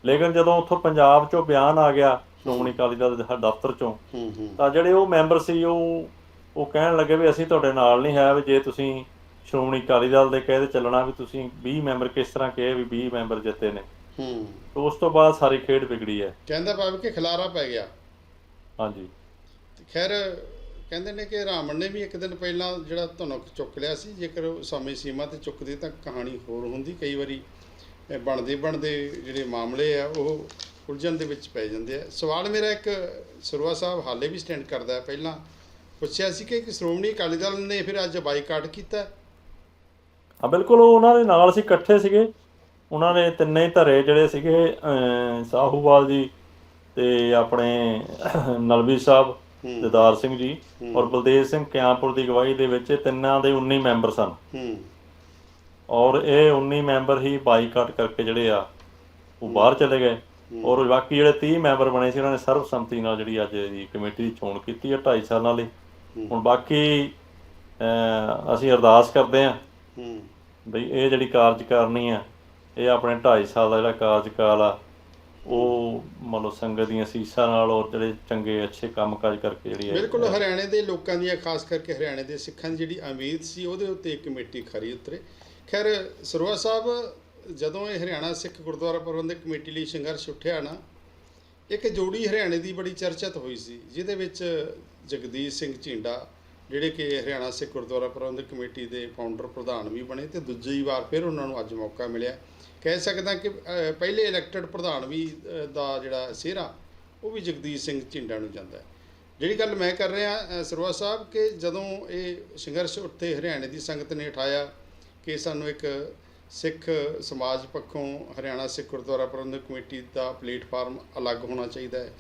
ਲੇਕਿਨ ਜਦੋਂ ਉੱਥੋਂ ਪੰਜਾਬ ਚੋਂ ਬਿਆਨ ਆ ਗਿਆ ਸ਼੍ਰੋਮਣੀ ਅਕਾਲੀ ਦਲ ਦੇ ਦਫ਼ਤਰ ਚੋਂ ਤਾਂ ਜਿਹੜੇ ਉਹ ਮੈਂਬਰ ਸੀ ਉਹ ਉਹ ਕਹਿਣ ਲੱਗੇ ਵੀ ਅਸੀਂ ਤੁਹਾਡੇ ਨਾਲ ਨਹੀਂ ਹੈ ਵੀ ਜੇ ਤੁਸੀਂ ਸ਼੍ਰੋਮਣੀ ਅਕਾਲੀ ਦਲ ਦੇ ਕਹੇ ਤੇ ਚੱਲਣਾ ਵੀ ਤੁਸੀਂ 20 ਮੈਂਬਰ ਕਿਸ ਤਰ੍ਹਾਂ ਕਹੇ ਵੀ 20 ਮੈਂਬਰ ਜਿੱਤੇ ਨੇ। ਹੂੰ। ਉਸ ਤੋਂ ਬਾਅਦ ਸਾਰੀ ਖੇਡ ਵਿਗੜੀ ਹੈ। ਕਹਿੰਦਾ ਭਾਵ ਕਿ ਖਲਾਰਾ ਪੈ ਗਿਆ। ਹਾਂਜੀ। ਤੇ ਖੈਰ ਕਹਿੰਦੇ ਨੇ ਕਿ ਰਾਮਣ ਨੇ ਵੀ ਇੱਕ ਦਿਨ ਪਹਿਲਾਂ ਜਿਹੜਾ ਧਨੁਕ ਚੁੱਕ ਲਿਆ ਸੀ, ਜੇਕਰ ਸਮੇਂ ਸੀਮਾ ਤੇ ਚੁੱਕਦੇ ਤਾਂ ਕਹਾਣੀ ਹੋਰ ਹੁੰਦੀ, ਕਈ ਵਾਰੀ ਬਣਦੇ ਬਣਦੇ ਜਿਹੜੇ ਮਾਮਲੇ ਆ, ਉਹ ਉਲਝਣ ਦੇ ਵਿੱਚ ਪੈ ਜਾਂਦੇ ਆ। ਸਵਾਲ ਮੇਰਾ ਇੱਕ ਸਰਵਾ ਸਾਹਿਬ ਹਾਲੇ ਵੀ ਸਟੈਂਡ ਕਰਦਾ ਪਹਿਲਾਂ ਪੁੱਛਿਆ ਸੀ ਕਿ ਸ਼੍ਰੋਮਣੀ ਅਕਾਲੀ ਦਲ ਨੇ ਫਿਰ ਅੱਜ ਬਾਈਕਾਟ ਕੀਤਾ? ਹਾਂ, ਬਿਲਕੁਲ, ਉਹ ਉਹਨਾਂ ਦੇ ਨਾਲ ਸੀ ਇਕੱਠੇ ਸੀਗੇ। ਉਹਨਾਂ ਨੇ ਤਿੰਨੇ ਧਰੇ ਜਿਹੜੇ ਸੀਗੇ ਸਾਹੂਵਾਲ ਜੀ ਤੇ ਆਪਣੇ ਨਲਵੀ ਸਾਹਿਬ। ਹੂੰ। ਦਿਦਾਰ ਸਿੰਘ ਜੀ ਔਰ ਬਲਦੇਵ ਸਿੰਘ ਕਿਆਂਪੁਰ ਦੀ ਅਗਵਾਈ ਦੇ ਵਿੱਚ ਤਿੰਨਾਂ ਦੇ 19 ਮੈਂਬਰ ਸਨ। ਔਰ ਇਹ 19 ਮੈਂਬਰ ਹੀ ਬਾਈਕਾਟ ਕਰਕੇ ਜਿਹੜੇ ਆ ਉਹ ਬਾਹਰ ਚਲੇ ਗਏ। ਔਰ ਬਾਕੀ ਜਿਹੜੇ 30 ਮੈਂਬਰ ਬਣੇ ਸੀ ਉਹਨਾਂ ਨੇ ਸਰਬਸੰਮਤੀ ਨਾਲ ਜਿਹੜੀ ਅੱਜ ਦੀ ਕਮੇਟੀ ਦੀ ਚੋਣ ਕੀਤੀ ਹੈ 2.5 ਸਾਲਾਂ ਲਈ। ਹੁਣ ਬਾਕੀ ਅਸੀਂ ਅਰਦਾਸ ਕਰਦੇ ਹਾਂ ਹੂੰ। ਬਈ ਇਹ ਜਿਹੜੀ ਕਾਰਜਕਾਰਨੀ ਆ ਇਹ ਆਪਣੇ 2.5 ਸਾਲ ਦਾ ਜਿਹੜਾ ਕਾਰਜਕਾਲ ਆ ਉਹ ਮੰਨ ਸੰਗਤ ਦੀਆਂ ਸੀਸਾਂ ਨਾਲ ਔਰ ਜਿਹੜੇ ਚੰਗੇ ਅੱਛੇ ਕੰਮਕਾਜ ਕਰਕੇ ਜਿਹੜੀ ਹੈ ਬਿਲਕੁਲ, ਹਰਿਆਣੇ ਦੇ ਲੋਕਾਂ ਦੀਆਂ ਖਾਸ ਕਰਕੇ ਹਰਿਆਣੇ ਦੇ ਸਿੱਖਾਂ ਦੀ ਜਿਹੜੀ ਉਮੀਦ ਸੀ, ਉਹਦੇ ਉੱਤੇ ਇੱਕ ਕਮੇਟੀ ਖਰੀ ਉਤਰੇ। ਖੈਰ, ਸਰੋਆ ਸਾਹਿਬ, ਜਦੋਂ ਇਹ ਹਰਿਆਣਾ ਸਿੱਖ ਗੁਰਦੁਆਰਾ ਪ੍ਰਬੰਧਕ ਕਮੇਟੀ ਲਈ ਸੰਘਰਸ਼ ਉੱਠਿਆ ਨਾ, ਇੱਕ ਜੋੜੀ ਹਰਿਆਣੇ ਦੀ ਬੜੀ ਚਰਚਿਤ ਹੋਈ ਸੀ, ਜਿਹਦੇ ਵਿੱਚ ਜਗਦੀਸ਼ ਸਿੰਘ ਝਿੰਡਾ ਜਿਹੜੇ ਕਿ ਹਰਿਆਣਾ ਸਿੱਖ ਗੁਰਦੁਆਰਾ ਪ੍ਰਬੰਧਕ ਕਮੇਟੀ ਦੇ ਫਾਊਂਡਰ ਪ੍ਰਧਾਨ ਵੀ ਬਣੇ ਤੇ ਦੂਜੀ ਵਾਰ ਫਿਰ ਉਹਨਾਂ ਨੂੰ ਅੱਜ ਮੌਕਾ ਮਿਲਿਆ। ਕਹਿ ਸਕਦਾ ਕਿ ਪਹਿਲੇ ਇਲੈਕਟਡ ਪ੍ਰਧਾਨ ਵੀ ਦਾ ਜਿਹੜਾ ਸਿਹਰਾ ਉਹ ਵੀ ਜਗਦੀਸ਼ ਸਿੰਘ ਝਿੰਡਾ ਨੂੰ ਜਾਂਦਾ ਹੈ। ਜਿਹੜੀ ਗੱਲ ਮੈਂ ਕਰ ਰਿਹਾ ਅ, ਸਰਵਾ ਸਾਹਿਬ ਕਿ ਜਦੋਂ ਇਹ ਸੰਘਰਸ਼ ਉੱਤੇ ਹਰਿਆਣੇ ਦੀ ਸੰਗਤ ਨੇ ਉਠਾਇਆ ਕਿ ਸਾਨੂੰ ਇੱਕ ਸਿੱਖ ਸਮਾਜ ਪੱਖੋਂ ਹਰਿਆਣਾ ਸਿੱਖ ਗੁਰਦੁਆਰਾ ਪ੍ਰਬੰਧਕ ਕਮੇਟੀ ਦਾ ਪਲੇਟਫਾਰਮ ਅਲੱਗ ਹੋਣਾ ਚਾਹੀਦਾ ਹੈ।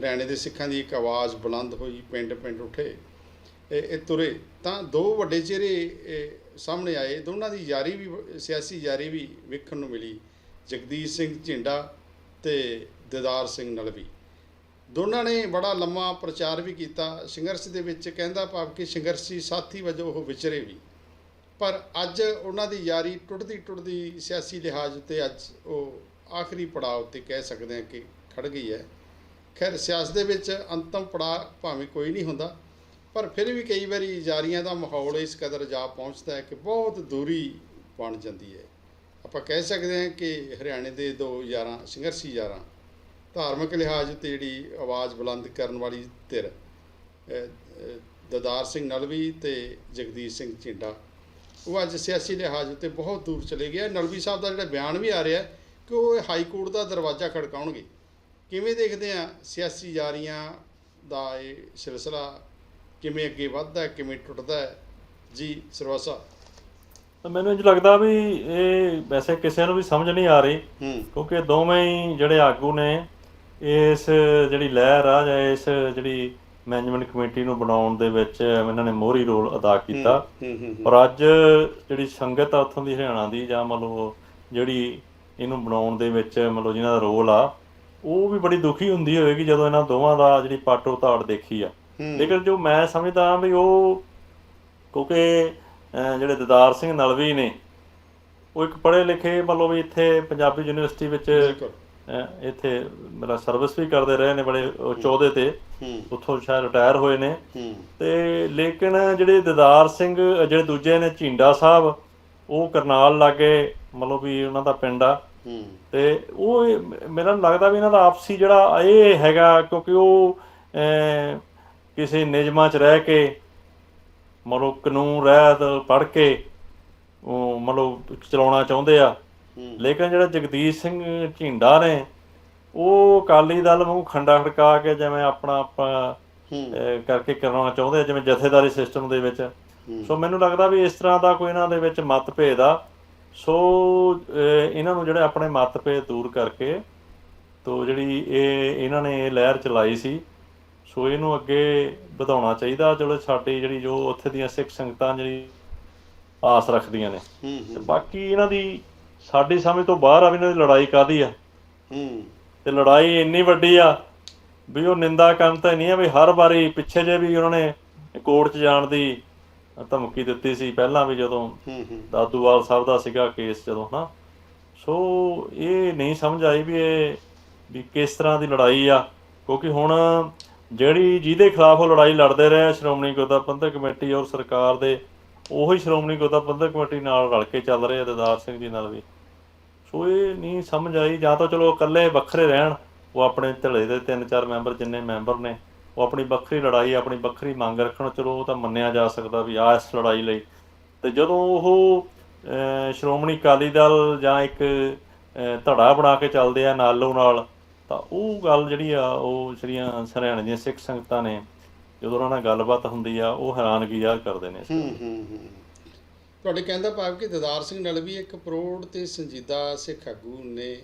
ਹਰਿਆਣੇ ਦੇ ਸਿੱਖਾਂ ਦੀ ਇੱਕ ਆਵਾਜ਼ ਬੁਲੰਦ ਹੋਈ ਪਿੰਡ ਪਿੰਡ ਉੱਠੇ। ਇਹ ਤੁਰੇ। ਤਾਂ ਦੋ ਵੱਡੇ ਚਿਹਰੇ ਸਾਹਮਣੇ ਆਏ। ਦੋਨਾਂ ਦੀ ਯਾਰੀ ਵੀ, ਸਿਆਸੀ ਯਾਰੀ ਵੀ ਵੇਖਣ ਨੂੰ ਮਿਲੀ। ਜਗਦੀਸ਼ ਸਿੰਘ ਝਿੰਡਾ ਤੇ ਦਿਦਾਰ ਸਿੰਘ ਨਲਵੀ। ਦੋਨਾਂ ਨੇ ਬੜਾ ਲੰਮਾ ਪ੍ਰਚਾਰ ਵੀ ਕੀਤਾ। ਸੰਘਰਸ਼ ਦੇ ਵਿੱਚ ਕਹਿੰਦਾ ਭਾਵ ਕਿ ਸੰਘਰਸ਼ੀ ਸਾਥੀ ਵਜੋਂ ਉਹ ਵਿਚਰੇ ਵੀ। ਪਰ ਅੱਜ ਉਹਨਾਂ ਦੀ ਯਾਰੀ ਟੁੱਟਦੀ ਟੁੱਟਦੀ ਸਿਆਸੀ ਲਿਹਾਜ਼ ਉੱਤੇ ਅੱਜ ਉਹ ਆਖਰੀ ਪੜਾਅ ਉੱਤੇ ਕਹਿ ਸਕਦੇ ਹਾਂ ਕਿ ਖੜ ਗਈ ਹੈ। ਖੈਰ, ਸਿਆਸਤ ਦੇ ਵਿੱਚ ਅੰਤਮ ਪੜਾਅ ਭਾਵੇਂ ਕੋਈ ਨਹੀਂ ਹੁੰਦਾ। ਪਰ ਫਿਰ ਵੀ ਕਈ ਵਾਰੀ ਯਾਰੀਆਂ ਦਾ ਮਾਹੌਲ ਇਸ ਕਦਰ ਜਾ ਪਹੁੰਚਦਾ ਹੈ ਕਿ ਬਹੁਤ ਦੂਰੀ ਬਣ ਜਾਂਦੀ ਹੈ। ਆਪਾਂ ਕਹਿ ਸਕਦੇ ਹਾਂ ਕਿ ਹਰਿਆਣੇ ਦੇ ਦੋ ਯਾਰਾਂ ਸੰਘਰਸ਼ੀ ਯਾਰਾਂ ਧਾਰਮਿਕ ਲਿਹਾਜ਼ ਉੱਤੇ ਜਿਹੜੀ ਆਵਾਜ਼ ਬੁਲੰਦ ਕਰਨ ਵਾਲੀ ਧਿਰ ਅਹ, ਦਦਾਰ ਸਿੰਘ ਨਲਵੀ ਤੇ ਜਗਦੀਸ਼ ਸਿੰਘ ਝਿੰਡਾ ਉਹ ਅੱਜ ਸਿਆਸੀ ਲਿਹਾਜ਼ ਉੱਤੇ ਬਹੁਤ ਦੂਰ ਚਲੇ ਗਿਆ ਨਲਵੀ ਸਾਹਿਬ ਦਾ ਜਿਹੜਾ ਬਿਆਨ ਵੀ ਆ ਰਿਹਾ ਕਿ ਉਹ ਇਹ ਹਾਈ ਕੋਰਟ ਦਾ ਦਰਵਾਜ਼ਾ ਖੜਕਾਉਣਗੇ। ਕਿਵੇਂ ਦੇਖਦੇ ਆ ਸਿਆਸੀ ਯਾਰੀਆਂ ਦਾ ਇਹ ਸਿਲਸਿਲਾ ਕਿਵੇਂ ਅੱਗੇ ਵੱਧਦਾ ਹੈ ਕਿਵੇਂ ਟੁੱਟਦਾ ਹੈ? ਜੀ ਸਰਵਾਸਾ ਤਾਂ ਮੈਨੂੰ ਇੰਜ ਲੱਗਦਾ ਵੀ ਇਹ ਵੈਸੇ ਕਿਸੇ ਨੂੰ ਵੀ ਸਮਝ ਨਹੀਂ ਆ ਰਹੀ ਕਿਉਂਕਿ ਦੋਵੇਂ ਹੀ ਜਿਹੜੇ ਆਗੂ ਨੇ ਇਸ ਜਿਹੜੀ ਲਹਿਰ ਆ ਜਾਂ ਇਸ ਜਿਹੜੀ ਮੈਨੇਜਮੈਂਟ ਕਮੇਟੀ ਨੂੰ ਬਣਾਉਣ ਦੇ ਵਿੱਚ ਇਹਨਾਂ ਨੇ ਮੋਹਰੀ ਰੋਲ ਅਦਾ ਕੀਤਾ। ਪਰ ਅੱਜ ਜਿਹੜੀ ਸੰਗਤ ਆ ਉੱਥੋਂ ਦੀ ਹਰਿਆਣਾ ਦੀ ਜਾਂ ਮੰਨ ਲਓ ਜਿਹੜੀ ਇਹਨੂੰ ਬਣਾਉਣ ਦੇ ਵਿੱਚ ਲਓ ਜਿਨ੍ਹਾਂ ਦਾ ਰੋਲ ਆ ਉਹ ਵੀ ਬੜੀ ਦੁਖੀ ਹੁੰਦੀ ਹੋਵੇਗੀ ਜਦੋਂ ਇਹਨਾਂ ਦੋਵਾਂ ਦਾ ਜਿਹੜੀ ਪਾਟੋ ਤਾੜ ਦੇਖੀ ਆ। ਲੇਕਿਨ ਜੋ ਮੈਂ ਸਮਝਦਾ ਵੀ ਉਹ ਕਿਉਂਕਿ ਜਿਹੜੇ ਦਦਾਰ ਸਿੰਘ ਨਲਵੀ ਨੇ ਉਹ ਇੱਕ ਪੜ੍ਹੇ ਲਿਖੇ ਵੀ ਇੱਥੇ ਪੰਜਾਬੀ ਯੂਨੀਵਰਸਿਟੀ ਵਿੱਚ ਇੱਥੇ ਮੇਰਾ ਸਰਵਿਸ ਵੀ ਕਰਦੇ ਰਹੇ ਨੇ ਬੜੇ ਚੌਧੇ ਤੇ। ਉੱਥੋਂ ਸ਼ਾਇਦ ਰਿਟਾਇਰ ਹੋਏ ਨੇ। ਤੇ ਲੇਕਿਨ ਜਿਹੜੇ ਦਦਾਰ ਸਿੰਘ ਜਿਹੜੇ ਦੂਜੇ ਨੇ ਝਿੰਡਾ ਸਾਹਿਬ ਉਹ ਕਰਨਾਲ ਲਾਗੇ ਮਤਲਬ ਵੀ ਉਹਨਾਂ ਦਾ ਪਿੰਡ ਆ। ਤੇ ਉਹ ਮੇਰਾ ਲੱਗਦਾ ਵੀ ਇਹਨਾਂ ਦਾ ਆਪਸੀ ਜਿਹੜਾ ਇਹ ਹੈਗਾ ਕਿਉਂਕਿ ਉਹ ਕਿਸੇ ਨਿਯਮਾਂ 'ਚ ਰਹਿ ਕੇ ਮਤਲਬ ਕਾਨੂੰਨ ਰਹਿਤ ਪੜ੍ਹ ਕੇ ਉਹ ਮਤਲਬ ਚਲਾਉਣਾ ਚਾਹੁੰਦੇ ਆ। ਲੇਕਿਨ ਜਿਹੜਾ ਜਗਦੀਸ਼ ਸਿੰਘ ਝਿੰਡਾ ਨੇ ਉਹ ਅਕਾਲੀ ਦਲ ਨੂੰ ਖੰਡਾ ਖੜਕਾ ਕੇ ਜਿਵੇਂ ਆਪਣਾ ਆਪਾਂ ਕਰਕੇ ਕਰਵਾਉਣਾ ਚਾਹੁੰਦੇ ਆ ਜਿਵੇਂ ਜਥੇਦਾਰੀ ਸਿਸਟਮ ਦੇ ਵਿੱਚ। ਸੋ ਮੈਨੂੰ ਲੱਗਦਾ ਵੀ ਇਸ ਤਰ੍ਹਾਂ ਦਾ ਕੋਈ ਇਹਨਾਂ ਦੇ ਵਿੱਚ ਮਤਭੇਦ ਆ। ਸੋ ਇਹਨਾਂ ਨੂੰ ਜਿਹੜੇ ਆਪਣੇ ਮਤਭੇਦ ਦੂਰ ਕਰਕੇ ਤੋ ਜਿਹੜੀ ਇਹ ਇਹਨਾਂ ਨੇ ਇਹ ਲਹਿਰ ਚਲਾਈ ਸੀ ਸੋ ਇਹਨੂੰ ਅੱਗੇ ਵਧਾਉਣਾ ਚਾਹੀਦਾ ਚਲੋ ਸਾਡੀ ਜਿਹੜੀ ਜੋ ਉੱਥੇ ਦੀਆਂ ਸਿੱਖ ਸੰਗਤਾਂ ਜਿਹੜੀ ਆਸ ਰੱਖਦੀਆਂ ਨੇ। ਤੇ ਬਾਕੀ ਇਹਨਾਂ ਦੀ ਸਾਡੀ ਸਮਝ ਤੋਂ ਬਾਹਰ ਆ ਵੀ ਇਹਨਾਂ ਦੀ ਲੜਾਈ ਕਾਦੀ ਆ। ਹੂੰ। ਤੇ ਲੜਾਈ ਇੰਨੀ ਵੱਡੀ ਆ ਵੀ ਉਹ ਨਿੰਦਾ ਕਰਨ ਤਾਂ ਨਹੀਂ ਆ ਵੀ ਹਰ ਵਾਰੀ ਪਿੱਛੇ ਜੇ ਵੀ ਉਹਨਾਂ ਨੇ ਕੋਰਟ 'ਚ ਜਾਣ ਦੀ ਧਮਕੀ ਦਿੱਤੀ ਸੀ ਪਹਿਲਾਂ ਵੀ ਜਦੋਂ ਹੂੰ ਹੂੰ। ਦਾਦੂਵਾਲ ਸਾਹਿਬ ਦਾ ਸੀਗਾ ਕੇਸ ਜਦੋਂ ਹਨਾ। ਸੋ ਇਹ ਨਹੀਂ ਸਮਝ ਆਈ ਵੀ ਇਹ ਵੀ ਕਿਸ ਤਰ੍ਹਾਂ ਦੀ ਲੜਾਈ ਆ ਕਿਉਂਕਿ ਹੁਣ ਜਿਹੜੀ ਜਿਹਦੇ ਖਿਲਾਫ ਉਹ ਲੜਾਈ ਲੜਦੇ ਰਹੇ ਸ਼੍ਰੋਮਣੀ ਗੁਰਦੁਆਰਾ ਪ੍ਰਬੰਧਕ ਕਮੇਟੀ ਔਰ ਸਰਕਾਰ ਦੇ, ਉਹੀ ਸ਼੍ਰੋਮਣੀ ਗੁਰਦੁਆਰਾ ਪ੍ਰਬੰਧਕ ਕਮੇਟੀ ਨਾਲ ਰਲ ਕੇ ਚੱਲ ਰਹੇ ਆ, ਦਦਾਰ ਸਿੰਘ ਜੀ ਨਾਲ ਵੀ। ਸੋ ਇਹ ਨਹੀਂ ਸਮਝ ਆਈ, ਜਾਂ ਤਾਂ ਚਲੋ ਇਕੱਲੇ ਵੱਖਰੇ ਰਹਿਣ, ਉਹ ਆਪਣੇ ਧੜੇ ਦੇ ਤਿੰਨ ਚਾਰ ਮੈਂਬਰ ਜਿੰਨੇ ਮੈਂਬਰ ਨੇ, ਉਹ ਆਪਣੀ ਵੱਖਰੀ ਲੜਾਈ, ਆਪਣੀ ਵੱਖਰੀ ਮੰਗ ਰੱਖਣ, ਚਲੋ ਉਹ ਤਾਂ ਮੰਨਿਆ ਜਾ ਸਕਦਾ ਵੀ ਆ ਇਸ ਲੜਾਈ ਲਈ। ਤੇ ਜਦੋਂ ਉਹ ਸ਼੍ਰੋਮਣੀ ਅਕਾਲੀ ਦਲ ਜਾਂ ਇੱਕ ਧੜਾ ਬਣਾ ਕੇ ਚੱਲਦੇ ਆ ਨਾਲੋਂ ਨਾਲ ਤਾਂ ਉਹ ਗੱਲ ਜਿਹੜੀ ਆ ਉਹ ਜਿਹੜੀਆਂ ਹਰਿਆਣੇ ਦੀਆਂ ਸਿੱਖ ਸੰਗਤਾਂ ਨੇ ਜਦੋਂ ਉਹਨਾਂ ਨਾਲ ਗੱਲਬਾਤ ਹੁੰਦੀ ਆ ਉਹ ਹੈਰਾਨਗੀ ਜ਼ਾਹਰ ਕਰਦੇ ਨੇ ਹੂੰ ਹੂੰ ਹੂੰ। ਤੁਹਾਡੇ ਕਹਿੰਦਾ ਭਾਵ ਕਿ ਦਦਾਰ ਸਿੰਘ ਨਲਵੀ ਇੱਕ ਪ੍ਰੋੜ ਤੇ ਸੰਜੀਦਾ ਸਿੱਖ ਆਗੂ ਨੇ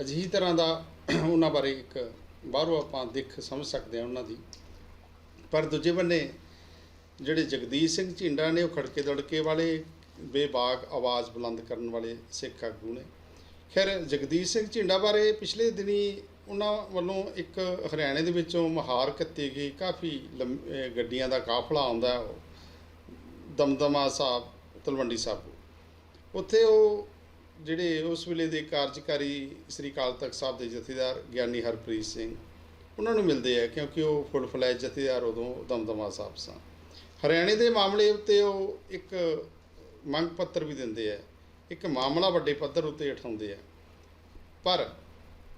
ਅਜਿਹੀ ਤਰ੍ਹਾਂ ਦਾ ਉਹਨਾਂ ਬਾਰੇ ਇੱਕ ਬਾਹਰੋਂ ਆਪਾਂ ਦੇਖ ਸਮਝ ਸਕਦੇ ਹਾਂ ਉਹਨਾਂ ਦੀ। ਪਰ ਦੂਜੇ ਬੰਨੇ ਜਿਹੜੇ ਜਗਦੀਸ਼ ਸਿੰਘ ਝਿੰਡਾ ਨੇ ਉਹ ਖੜਕੇ ਦੜਕੇ ਵਾਲੇ ਬੇਬਾਕ ਆਵਾਜ਼ ਬੁਲੰਦ ਕਰਨ ਵਾਲੇ ਸਿੱਖ ਆਗੂ ਨੇ। ਖੈਰ, ਜਗਦੀਸ਼ ਸਿੰਘ ਝਿੰਡਾ ਬਾਰੇ ਪਿਛਲੇ ਦਿਨੀ ਉਹਨਾਂ ਵੱਲੋਂ ਇੱਕ ਹਰਿਆਣੇ ਦੇ ਵਿੱਚੋਂ ਮਹਾਰ ਕੱਤੀ ਗਈ। ਕਾਫੀ ਲੰਮ- ਗੱਡੀਆਂ ਦਾ ਕਾਫਲਾ ਆਉਂਦਾ ਉਹ। ਦਮਦਮਾ ਸਾਹਿਬ, ਤਲਵੰਡੀ ਸਾਬੋ। ਉੱਥੇ ਉਹ ਜਿਹੜੇ ਉਸ ਵੇਲੇ ਦੇ ਕਾਰਜਕਾਰੀ ਸ੍ਰੀ ਅਕਾਲ ਤਖਤ ਸਾਹਿਬ ਦੇ ਜਥੇਦਾਰ ਗਿਆਨੀ ਹਰਪ੍ਰੀਤ ਸਿੰਘ, ਉਹਨਾਂ ਨੂੰ ਮਿਲਦੇ ਆ ਕਿਉਂਕਿ ਉਹ ਫੁੱਲ ਫਲੈਜ ਜਥੇਦਾਰ ਉਦੋਂ ਦਮਦਮਾ ਸਾਹਿਬ ਸਨ। ਹਰਿਆਣੇ ਦੇ ਮਾਮਲੇ ਉੱਤੇ ਉਹ ਇੱਕ ਮੰਗ ਪੱਤਰ ਵੀ ਦਿੰਦੇ ਆ। ਇੱਕ ਮਾਮਲਾ ਵੱਡੇ ਪੱਧਰ ਉੱਤੇ ਉਠਾਉਂਦੇ ਆ। ਪਰ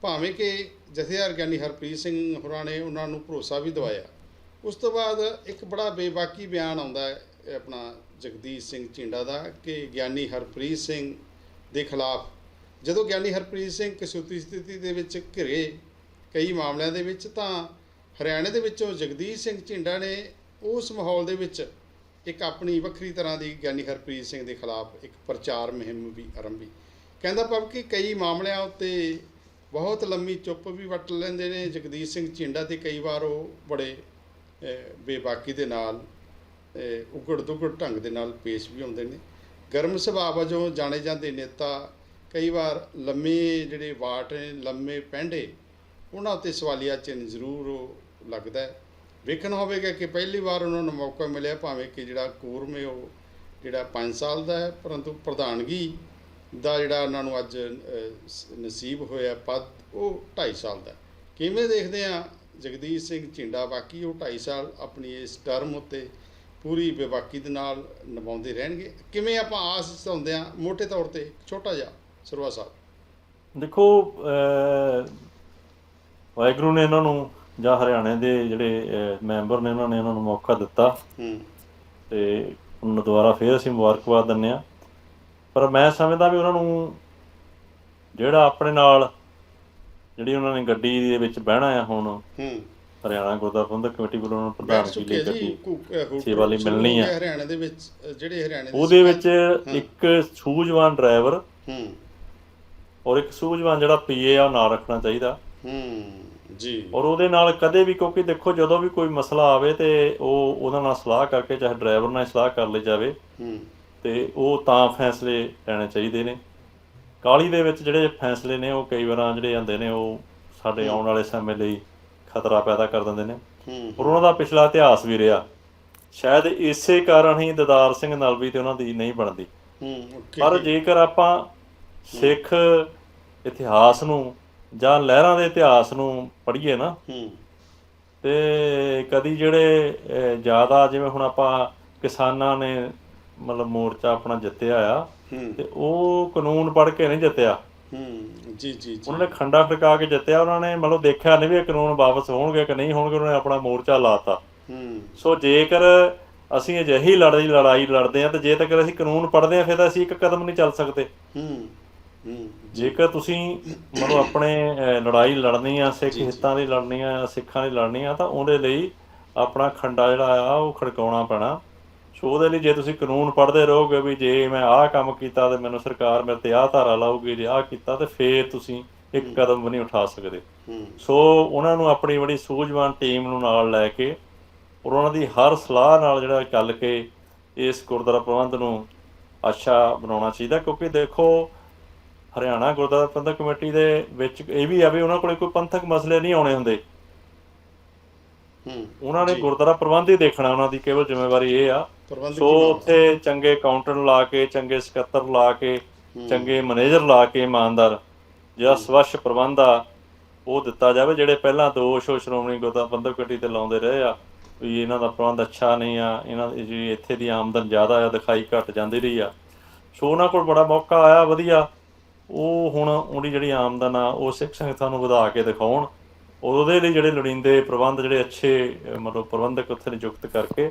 ਭਾਵੇਂ ਕਿ ਜਥੇਦਾਰ ਗਿਆਨੀ ਹਰਪ੍ਰੀਤ ਸਿੰਘ ਹੋਰਾਂ ਨੇ ਉਹਨਾਂ ਨੂੰ ਭਰੋਸਾ ਵੀ ਦਵਾਇਆ, ਉਸ ਤੋਂ ਬਾਅਦ ਇੱਕ ਬੜਾ ਬੇਬਾਕੀ ਬਿਆਨ ਆਉਂਦਾ ਹੈ ਆਪਣਾ ਜਗਦੀਸ਼ ਸਿੰਘ ਝਿੰਡਾ ਦਾ ਕਿ ਗਿਆਨੀ ਹਰਪ੍ਰੀਤ ਸਿੰਘ ਦੇ ਖਿਲਾਫ ਜਦੋਂ ਗਿਆਨੀ ਹਰਪ੍ਰੀਤ ਸਿੰਘ ਕਸੂਤੀ ਸਥਿਤੀ ਦੇ ਵਿੱਚ ਘਿਰੇ ਕਈ ਮਾਮਲਿਆਂ ਦੇ ਵਿੱਚ, ਤਾਂ ਹਰਿਆਣੇ ਦੇ ਵਿੱਚੋਂ ਜਗਦੀਸ਼ ਸਿੰਘ ਝਿੰਡਾ ਨੇ ਉਸ ਮਾਹੌਲ ਦੇ ਵਿੱਚ ਇੱਕ ਆਪਣੀ ਵੱਖਰੀ ਤਰ੍ਹਾਂ ਦੀ ਗਿਆਨੀ ਹਰਪ੍ਰੀਤ ਸਿੰਘ ਦੇ ਖਿਲਾਫ ਇੱਕ ਪ੍ਰਚਾਰ ਮੁਹਿੰਮ ਵੀ ਆਰੰਭੀ। ਕਹਿੰਦਾ ਭਾਵ ਕਿ ਕਈ ਮਾਮਲਿਆਂ ਉੱਤੇ ਬਹੁਤ ਲੰਮੀ ਚੁੱਪ ਵੀ ਵੱਟ ਲੈਂਦੇ ਨੇ। ਜਗਦੀਸ਼ ਸਿੰਘ ਝਿੰਡਾ ਤੇ ਕਈ ਵਾਰ ਉਹ ਬੜੇ ਬੇਬਾਕੀ ਦੇ ਨਾਲ ਅਹ, ਉਗੜ ਦੁਗੜ ਢੰਗ ਦੇ ਨਾਲ ਪੇਸ਼ ਵੀ ਹੁੰਦੇ ਨੇ। ਗਰਮ ਸੁਭਾਅ ਵਜੋਂ ਜਾਣੇ ਜਾਂਦੇ ਨੇਤਾ ਕਈ ਵਾਰ ਲੰਮੇ ਜਿਹੜੇ ਵਾਟ ਨੇ ਲੰਮੇ ਪੈਂਡੇ ਉਹਨਾਂ ਉੱਤੇ ਸਵਾਲੀਆ ਚਿੰਨ੍ਹ ਜ਼ਰੂਰ ਉਹ ਲੱਗਦਾ ਹੈ। ਵੇਖਣਾ ਹੋਵੇਗਾ ਕਿ ਪਹਿਲੀ ਵਾਰ ਉਹਨਾਂ ਨੂੰ ਮੌਕਾ ਮਿਲਿਆ, ਭਾਵੇਂ ਕਿ ਜਿਹੜਾ ਕੂਰਮ ਹੈ ਉਹ ਜਿਹੜਾ 5 ਸਾਲ ਦਾ ਹੈ, ਪਰੰਤੂ ਪ੍ਰਧਾਨਗੀ ਦਾ ਜਿਹੜਾ ਉਹਨਾਂ ਨੂੰ ਅੱਜ ਨਸੀਬ ਹੋਇਆ ਪਦ, ਉਹ 2.5 ਸਾਲ ਦਾ ਕਿਵੇਂ ਦੇਖਦੇ ਆ ਜਗਦੀਸ਼ ਸਿੰਘ ਝਿੰਡਾ? ਬਾਕੀ ਉਹ 2.5 ਸਾਲ ਆਪਣੀ ਇਸ ਟਰਮ ਉੱਤੇ ਪੂਰੀ ਬੇਬਾਕੀ ਦੇ ਨਾਲ ਨਿਭਾਉਂਦੇ ਰਹਿਣਗੇ। ਕਿਵੇਂ ਆਪਾਂ ਆਸ ਚਾਹੁੰਦੇ ਆ ਮੋٹے ਤੌਰ ਤੇ ਛੋਟਾ ਜਿਹਾ ਸਰਵਾ ਸਾਹਿਬ? ਦੇਖੋ ਵਾਹਿਗੁਰੂ ਨੇ ਇਹਨਾਂ ਨੂੰ ਜਾਂ ਹਰਿਆਣੇ ਦੇ ਜਿਹੜੇ ਮੈਂਬਰ ਨੇ ਉਹਨਾਂ ਨੇ ਇਹਨਾਂ ਨੂੰ ਮੌਕਾ ਦਿੱਤਾ। ਹੂੰ। ਤੇ ਉਹਨਾਂ ਨੂੰ ਦੁਬਾਰਾ ਫੇਰ ਅਸੀਂ ਮੁਬਾਰਕਬਾਦ ਦਿੰਦੇ ਆ ਪਰ ਮੈਂ ਸਮਝਦਾ ਵੀ ਉਹਨਾਂ ਨੂੰ ਜਿਹੜਾ ਆਪਣੇ ਨਾਲ ਜਿਹੜੀ ਉਹਨਾਂ ਨੇ ਗੱਡੀ ਦੇ ਵਿੱਚ ਬਹਿਣਾ ਆ ਹੁਣ ਹੂੰ। ਹਰਿਆਣਾ ਗੁਰਦੁਆਰਾ ਪ੍ਰਬੰਧਕ ਕਮੇਟੀ ਵੱਲੋਂ ਉਹਨਾਂ ਨੂੰ ਬੈਠ ਪ੍ਰਧਾਨਗੀ ਚੁੱਕੇ ਲਈ ਜੀ ਗੱਡੀ ਸੇਵਾ ਲਈ ਮਿਲਣੀ ਹੋ ਆ। ਹਰਿਆਣੇ ਦੇ ਵਿੱਚ ਜਿਹੜੇ ਹਰਿਆਣੇ ਦੇ ਉਹਦੇ ਵਿੱਚ ਇੱਕ ਸੂਝਵਾਨ ਡਰਾਈਵਰ ਹੂੰ। ਔਰ ਇੱਕ ਸੂਝਵਾਨ ਜਿਹੜਾ ਪੀਏ ਆ ਉਹ ਨਾਲ ਰੱਖਣਾ ਚਾਹੀਦਾ। ਹੂੰ। ਜੀ। ਔਰ ਉਹਦੇ ਨਾਲ ਕਦੇ ਵੀ ਕਿਉਂਕਿ ਦੇਖੋ ਜਦੋਂ ਵੀ ਕੋਈ ਮਸਲਾ ਆਵੇ ਤੇ ਉਹ ਉਹਨਾਂ ਨਾਲ ਸਲਾਹ ਕਰਕੇ ਚਾਹੇ ਡਰਾਈਵਰ ਨਾਲ ਸਲਾਹ ਕਰ ਲਈ ਜਾਵੇ ਹੂੰ। ਤੇ ਉਹ ਤਾਂ ਫੈਸਲੇ ਲੈਣੇ ਚਾਹੀਦੇ ਨੇ। ਕਾਲੀ ਦੇ ਵਿੱਚ ਜਿਹੜੇ ਫੈਸਲੇ ਨੇ ਉਹ ਕਈ ਵਾਰਾਂ ਜਿਹੜੇ ਹੁੰਦੇ ਨੇ ਉਹ ਸਾਡੇ ਆਉਣ ਵਾਲੇ ਸਮੇਂ ਲਈ ਖਤਰਾ ਪੈਦਾ ਕਰ ਦਿੰਦੇ ਨੇ। ਹੂੰ। ਔਰ ਉਹਨਾਂ ਦਾ ਪਿਛਲਾ ਇਤਿਹਾਸ ਵੀ ਰਿਹਾ। ਸ਼ਾਇਦ ਇਸੇ ਕਾਰਨ ਹੀ ਦਦਾਰ ਸਿੰਘ ਨਾਲ ਵੀ ਤੇ ਉਹਨਾਂ ਦੀ ਨਹੀਂ ਬਣਦੀ। ਪਰ ਜੇਕਰ ਆਪਾਂ ਸਿੱਖ ਇਤਿਹਾਸ ਨੂੰ ਜਾਂ ਲਹਿਰਾਂ ਦੇ ਇਤਿਹਾਸ ਨੂੰ ਪੜ੍ਹੀਏ ਨਾ ਹੂੰ। ਤੇ ਕਦੀ ਜਿਹੜੇ ਜ਼ਿਆਦਾ ਜਿਵੇਂ ਹੁਣ ਆਪਾਂ ਕਿਸਾਨਾਂ ਨੇ ਮਤਲਬ ਮੋਰਚਾ ਆਪਣਾ ਜਿੱਤਿਆ ਆ ਤੇ ਉਹ ਕਾਨੂੰਨ ਪੜ੍ਹ ਕੇ ਨਹੀਂ ਜਿੱਤਿਆ। ਹੂੰ ਜੀ ਜੀ ਜੀ। ਉਹਨਾਂ ਨੇ ਖੰਡਾ ਖੜਕਾ ਕੇ ਜਿੱਤਿਆ ਉਹਨਾਂ ਨੇ ਮਤਲਬ ਦੇਖਿਆ ਨਹੀਂ ਵੀ ਇਹ ਕਾਨੂੰਨ ਵਾਪਸ ਹੋਣਗੇ ਕਿ ਨਹੀਂ ਹੋਣਗੇ ਉਹਨਾਂ ਨੇ ਆਪਣਾ ਮੋਰਚਾ ਲਾਤਾ ਹੂੰ। ਸੋ ਜੇਕਰ ਅਸੀਂ ਅਜਿਹੀ ਲੜਾਈ ਲੜਾਈ ਲੜਦੇ ਆ ਤੇ ਜੇ ਤੱਕ ਅਸੀਂ ਕਾਨੂੰਨ ਪੜ੍ਹਦੇ ਆ ਫਿਰ ਤਾਂ ਅਸੀਂ ਇੱਕ ਕਦਮ ਨਹੀਂ ਚੱਲ ਸਕਦੇ। ਹੂੰ ਹੂੰ। ਜੇਕਰ ਤੁਸੀਂ ਮਤਲਬ ਆਪਣੇ ਲੜਾਈ ਲੜਨੀ ਆ ਸਿੱਖ ਹਿੱਤਾਂ ਦੀ ਲੜਨੀ ਆ ਸਿੱਖਾਂ ਦੀ ਲੜਨੀ ਆ ਤਾਂ ਉਹਦੇ ਲਈ ਆਪਣਾ ਖੰਡਾ ਜਿਹੜਾ ਆ ਉਹ ਖੜਕਾਉਣਾ ਪੈਣਾ। ਸੋ ਉਹਦੇ ਲਈ ਜੇ ਤੁਸੀਂ ਕਾਨੂੰਨ ਪੜ੍ਹਦੇ ਰਹੋਗੇ ਵੀ ਜੇ ਮੈਂ ਆਹ ਕੰਮ ਕੀਤਾ ਤੇ ਮੈਨੂੰ ਸਰਕਾਰ ਮੇਰੇ ਤੇ ਆਹ ਧਾਰਾ ਲਾਊਗੀ ਜੇ ਆਹ ਕੀਤਾ ਤੇ ਫੇਰ ਤੁਸੀਂ ਇੱਕ ਕਦਮ ਵੀ ਨਹੀਂ ਉਠਾ ਸਕਦੇ। ਸੋ ਉਹਨਾਂ ਨੂੰ ਆਪਣੀ ਬੜੀ ਸੂਝਵਾਨ ਟੀਮ ਨੂੰ ਨਾਲ ਲੈ ਕੇ ਔਰ ਉਹਨਾਂ ਦੀ ਹਰ ਸਲਾਹ ਨਾਲ ਜਿਹੜਾ ਚੱਲ ਕੇ ਇਸ ਗੁਰਦੁਆਰਾ ਪ੍ਰਬੰਧ ਨੂੰ ਅੱਛਾ ਬਣਾਉਣਾ ਚਾਹੀਦਾ ਕਿਉਂਕਿ ਦੇਖੋ ਹਰਿਆਣਾ ਗੁਰਦੁਆਰਾ ਪ੍ਰਬੰਧਕ ਕਮੇਟੀ ਦੇ ਵਿੱਚ ਇਹ ਵੀ ਆ ਵੀ ਉਹਨਾਂ ਕੋਲੇ ਕੋਈ ਪੰਥਕ ਮਸਲੇ ਨਹੀਂ ਆਉਣੇ ਹੁੰਦੇ। ਹੂੰ ਉਹਨਾਂ ਨੇ ਗੁਰਦੁਆਰਾ ਪ੍ਰਬੰਧ ਹੀ ਦੇਖਣਾ ਉਹਨਾਂ ਦੀ ਕੇਵਲ ਜ਼ਿੰਮੇਵਾਰੀ ਇਹ ਆ। ਸੋ ਉੱਥੇ ਚੰਗੇ ਅਕਾਊਂਟੈਂਟ ਲਾ ਕੇ ਚੰਗੇ ਸਕੱਤਰ ਲਾ ਕੇ ਚੰਗੇ ਮੈਨੇਜਰ ਲਾ ਕੇ ਇਮਾਨਦਾਰ ਜਿਹੜਾ ਸਵੱਛ ਪ੍ਰਬੰਧ ਆ ਉਹ ਦਿੱਤਾ ਜਾਵੇ ਜਿਹੜੇ ਪਹਿਲਾਂ ਦੋਸ਼ ਉਹ ਸ਼੍ਰੋਮਣੀ ਗੁਰਦੁਆਰਾ ਪ੍ਰਬੰਧਕ ਕਮੇਟੀ ਤੇ ਲਾਉਂਦੇ ਰਹੇ ਆ ਵੀ ਇਹਨਾਂ ਦਾ ਪ੍ਰਬੰਧ ਅੱਛਾ ਨਹੀਂ ਆ ਇਹਨਾਂ ਦੀ ਇੱਥੇ ਦੀ ਆਮਦਨ ਜ਼ਿਆਦਾ ਆ ਦਿਖਾਈ ਘਟ ਜਾਂਦੀ ਰਹੀ ਆ। ਸੋ ਉਹਨਾਂ ਕੋਲ ਬੜਾ ਮੌਕਾ ਆਇਆ ਵਧੀਆ। ਉਹ ਹੁਣ ਉਹਦੀ ਜਿਹੜੀ ਆਮਦਨ ਆ, ਉਹ ਸਿੱਖ ਸੰਗਤਾਂ ਨੂੰ ਵਧਾ ਕੇ ਦਿਖਾਉਣ। ਉਹਦੇ ਲਈ ਜਿਹੜੇ ਲੋੜੀਂਦੇ ਪ੍ਰਬੰਧ, ਜਿਹੜੇ ਅੱਛੇ ਮਤਲਬ ਪ੍ਰਬੰਧਕ ਉੱਥੇ ਨਿਯੁਕਤ ਕਰਕੇ,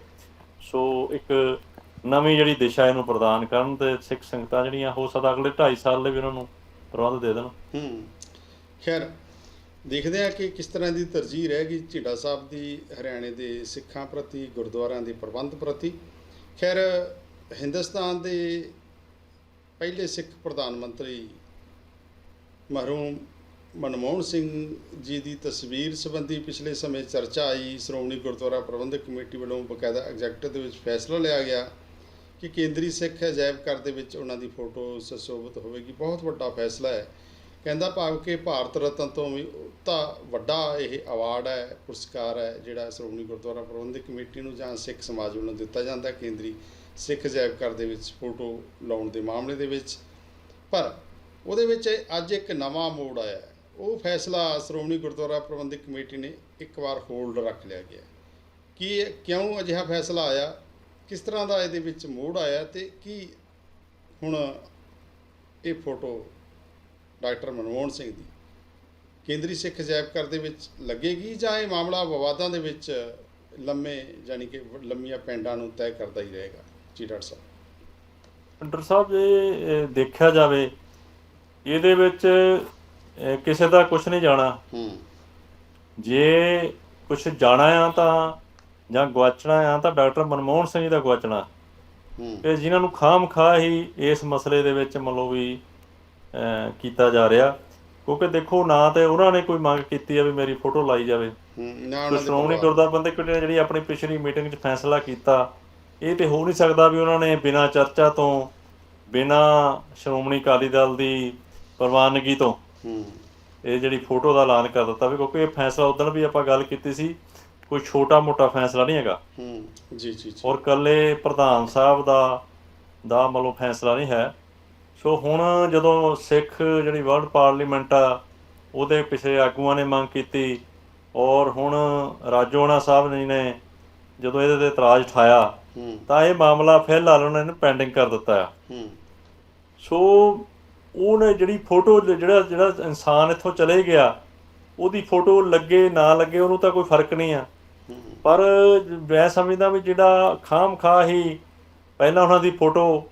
ਸੋ ਇੱਕ ਨਵੀਂ ਜਿਹੜੀ ਦਿਸ਼ਾ ਇਹਨੂੰ ਪ੍ਰਦਾਨ ਕਰਨ ਤੇ ਸਿੱਖ ਸੰਗਤਾਂ ਜਿਹੜੀਆਂ, ਹੋ ਸਕਦਾ ਅਗਲੇ 2.5 ਸਾਲ ਲਈ ਵੀ ਉਹਨਾਂ ਨੂੰ ਪ੍ਰਬੰਧ ਦੇ ਦੇਣ। ਹੂੰ। ਖੈਰ, ਦੇਖਦੇ ਆ ਕਿ ਕਿਸ ਤਰ੍ਹਾਂ ਦੀ ਤਰਜੀਹ ਰਹੇਗੀ ਝੀੜਾ ਸਾਹਿਬ ਦੀ, ਹਰਿਆਣੇ ਦੇ ਸਿੱਖਾਂ ਪ੍ਰਤੀ, ਗੁਰਦੁਆਰਿਆਂ ਦੇ ਪ੍ਰਬੰਧ ਪ੍ਰਤੀ। ਖੈਰ, ਹਿੰਦੁਸਤਾਨ ਦੇ ਪਹਿਲੇ ਸਿੱਖ ਪ੍ਰਧਾਨ ਮੰਤਰੀ ਮਰਹੂਮ ਮਨਮੋਹਨ ਸਿੰਘ ਜੀ ਦੀ ਤਸਵੀਰ ਸੰਬੰਧੀ ਪਿਛਲੇ ਸਮੇਂ ਚਰਚਾ ਆਈ। ਸ਼੍ਰੋਮਣੀ ਗੁਰਦੁਆਰਾ ਪ੍ਰਬੰਧਕ ਕਮੇਟੀ ਵੱਲੋਂ ਬਕਾਇਦਾ ਐਗਜ਼ੈਕਟਿਵ ਦੇ ਵਿੱਚ ਫੈਸਲਾ ਲਿਆ ਗਿਆ ਕਿ ਕੇਂਦਰੀ ਸਿੱਖ ਅਜਾਇਬ ਘਰ ਦੇ ਵਿੱਚ ਉਹਨਾਂ ਦੀ ਫੋਟੋ ਸੁਸ਼ੋਭਿਤ ਹੋਵੇਗੀ। ਬਹੁਤ ਵੱਡਾ ਫੈਸਲਾ ਹੈ। ਕਹਿੰਦਾ ਭਾਵ ਕਿ ਭਾਰਤ ਰਤਨ ਤੋਂ ਵੀ ਤਾਂ ਵੱਡਾ ਇਹ ਅਵਾਰਡ ਹੈ, ਪੁਰਸਕਾਰ ਹੈ, ਜਿਹੜਾ ਸ਼੍ਰੋਮਣੀ ਗੁਰਦੁਆਰਾ ਪ੍ਰਬੰਧਕ ਕਮੇਟੀ ਨੂੰ ਜਾਂ ਸਿੱਖ ਸਮਾਜ ਵੱਲੋਂ ਦਿੱਤਾ ਜਾਂਦਾ ਕੇਂਦਰੀ ਸਿੱਖ ਅਜਾਇਬ ਘਰ ਦੇ ਵਿੱਚ ਫੋਟੋ ਲਾਉਣ ਦੇ ਮਾਮਲੇ ਦੇ ਵਿੱਚ ਪਰ ਉਹਦੇ ਵਿੱਚ ਅੱਜ ਇੱਕ ਨਵਾਂ ਮੋੜ ਆਇਆ। ਹੈ। ਉਹ ਫੈਸਲਾ ਸ਼੍ਰੋਮਣੀ ਗੁਰਦੁਆਰਾ ਪ੍ਰਬੰਧਕ ਕਮੇਟੀ ਨੇ ਇੱਕ ਵਾਰ ਹੋਲਡ ਰੱਖ ਲਿਆ ਗਿਆ। ਕੀ ਕਿਉਂ ਅਜਿਹਾ ਫੈਸਲਾ ਆਇਆ? ਕਿਸ ਤਰ੍ਹਾਂ ਦਾ ਇਹਦੇ ਵਿੱਚ ਮੋੜ ਆਇਆ ਤੇ ਕੀ ਹੁਣ ਇਹ ਫੋਟੋ ਡਾਕਟਰ ਮਨਮੋਹਨ ਸਿੰਘ ਦੀ ਕੇਂਦਰੀ ਸਿੱਖ ਅਜਾਇਬ ਘਰ ਦੇ ਵਿੱਚ ਲੱਗੇਗੀ ਜਾਂ ਇਹ ਮਾਮਲਾ ਵਿਵਾਦਾਂ ਦੇ ਵਿੱਚ ਲੰਮੇ ਯਾਨੀ ਕਿ ਲੰਮੀਆਂ ਪੈਂਡਾਂ ਨੂੰ ਤੈਅ ਕਰਦਾ ਹੀ ਰਹੇਗਾ? ਜੀ ਡਾਕਟਰ ਸਾਹਿਬ। ਡਾਕਟਰ ਸਾਹਿਬ, ਜੇ ਇਹ ਦੇਖਿਆ ਜਾਵੇ ਇਹਦੇ ਵਿੱਚ ਅਹ, ਕਿਸੇ ਦਾ ਕੁਝ ਨਹੀਂ ਜਾਣਾ। ਹੂੰ। ਜੇ ਕੁਝ ਜਾਣਾ ਆ ਤਾਂ ਜਾਂ ਗਵਾਚਣਾ ਆ ਤਾਂ ਡਾਕਟਰ ਮਨਮੋਹਨ ਸਿੰਘ ਜੀ ਦਾ ਗਵਾਚਣਾ ਹੂੰ। ਤੇ ਜਿਨ੍ਹਾਂ ਨੂੰ ਖਾਮ ਖਾ ਹੀ ਇਸ ਮਸਲੇ ਦੇ ਵਿੱਚ ਮਤਲਬ ਵੀ ਅਹ, ਕੀਤਾ ਜਾ ਰਿਹਾ। ਕਿਉਂਕਿ ਦੇਖੋ ਨਾ ਤੇ ਉਹਨਾਂ ਨੇ ਕੋਈ ਮੰਗ ਕੀਤੀ ਆ ਵੀ ਮੇਰੀ ਫੋਟੋ ਲਾਈ ਜਾਵੇ। ਹੂੰ ਨਾ ਉਹਨਾਂ ਦੇ ਸ਼੍ਰੋਮਣੀ ਗੁਰਦੁਆਰਾ ਪ੍ਰਬੰਧਕ ਕਮੇਟੀ ਨੇ ਜਿਹੜੀ ਆਪਣੀ ਪਿਛਲੀ ਮੀਟਿੰਗ 'ਚ ਫੈਸਲਾ ਕੀਤਾ। ਇਹ ਤੇ ਹੋ ਨਹੀਂ ਸਕਦਾ ਵੀ ਉਹਨਾਂ ਨੇ ਬਿਨਾਂ ਚਰਚਾ ਤੋਂ ਬਿਨਾਂ ਸ਼੍ਰੋਮਣੀ ਅਕਾਲੀ ਦਲ ਦੀ ਪ੍ਰਵਾਨਗੀ ਤੋਂ। ਹੂੰ। ਇਹ ਜਿਹੜੀ ਫੋਟੋ ਦਾ ਐਲਾਨ ਕਰ ਦਿੱਤਾ ਵੀ ਕਿਉਂਕਿ ਇਹ ਫੈਸਲਾ ਉਦੋਂ ਵੀ ਆਪਾਂ ਗੱਲ ਕੀਤੀ ਸੀ ਕੋਈ ਛੋਟਾ ਮੋਟਾ ਫੈਸਲਾ ਨਹੀਂ ਹੈਗਾ। ਹੂੰ ਜੀ ਜੀ ਜੀ। ਔਰ ਕੱਲੇ ਪ੍ਰਧਾਨ ਸਾਹਿਬ ਦਾ ਦਾ ਮਤਲਬ ਫੈਸਲਾ ਨਹੀਂ ਹੈ। ਸੋ ਹੁਣ ਜਦੋਂ ਸਿੱਖ ਜਿਹੜੀ ਵਰਲਡ ਪਾਰਲੀਮੈਂਟ ਆ ਉਹਦੇ ਪਿਛਲੇ ਆਗੂਆਂ ਨੇ ਮੰਗ ਕੀਤੀ ਔਰ ਹੁਣ ਰਾਜੋਆਣਾ ਸਾਹਿਬ ਜੀ ਨੇ ਜਦੋਂ ਇਹਦੇ ਤੇ ਇਤਰਾਜ਼ ਉਠਾਇਆ ਤਾਂ ਇਹ ਮਾਮਲਾ ਫਿਲਹਾਲ ਉਹਨਾਂ ਨੇ ਪੈਂਡਿੰਗ ਕਰ ਦਿੱਤਾ ਹੂੰ। ਸੋ ਉਹਨੇ ਜਿਹੜੀ ਫੋਟੋ ਜਿਹੜਾ ਜਿਹੜਾ ਇਨਸਾਨ ਇੱਥੋਂ ਚਲੇ ਗਿਆ ਉਹਦੀ ਫੋਟੋ ਲੱਗੇ ਨਾ ਲੱਗੇ ਉਹਨੂੰ ਤਾਂ ਕੋਈ ਫ਼ਰਕ ਨਹੀਂ ਆ। ਪਰ ਮੈਂ ਸਮਝਦਾ ਵੀ ਜਿਹੜਾ ਖਾਮ ਖਾ ਹੀ ਪਹਿਲਾਂ ਉਹਨਾਂ ਦੀ ਫੋਟੋ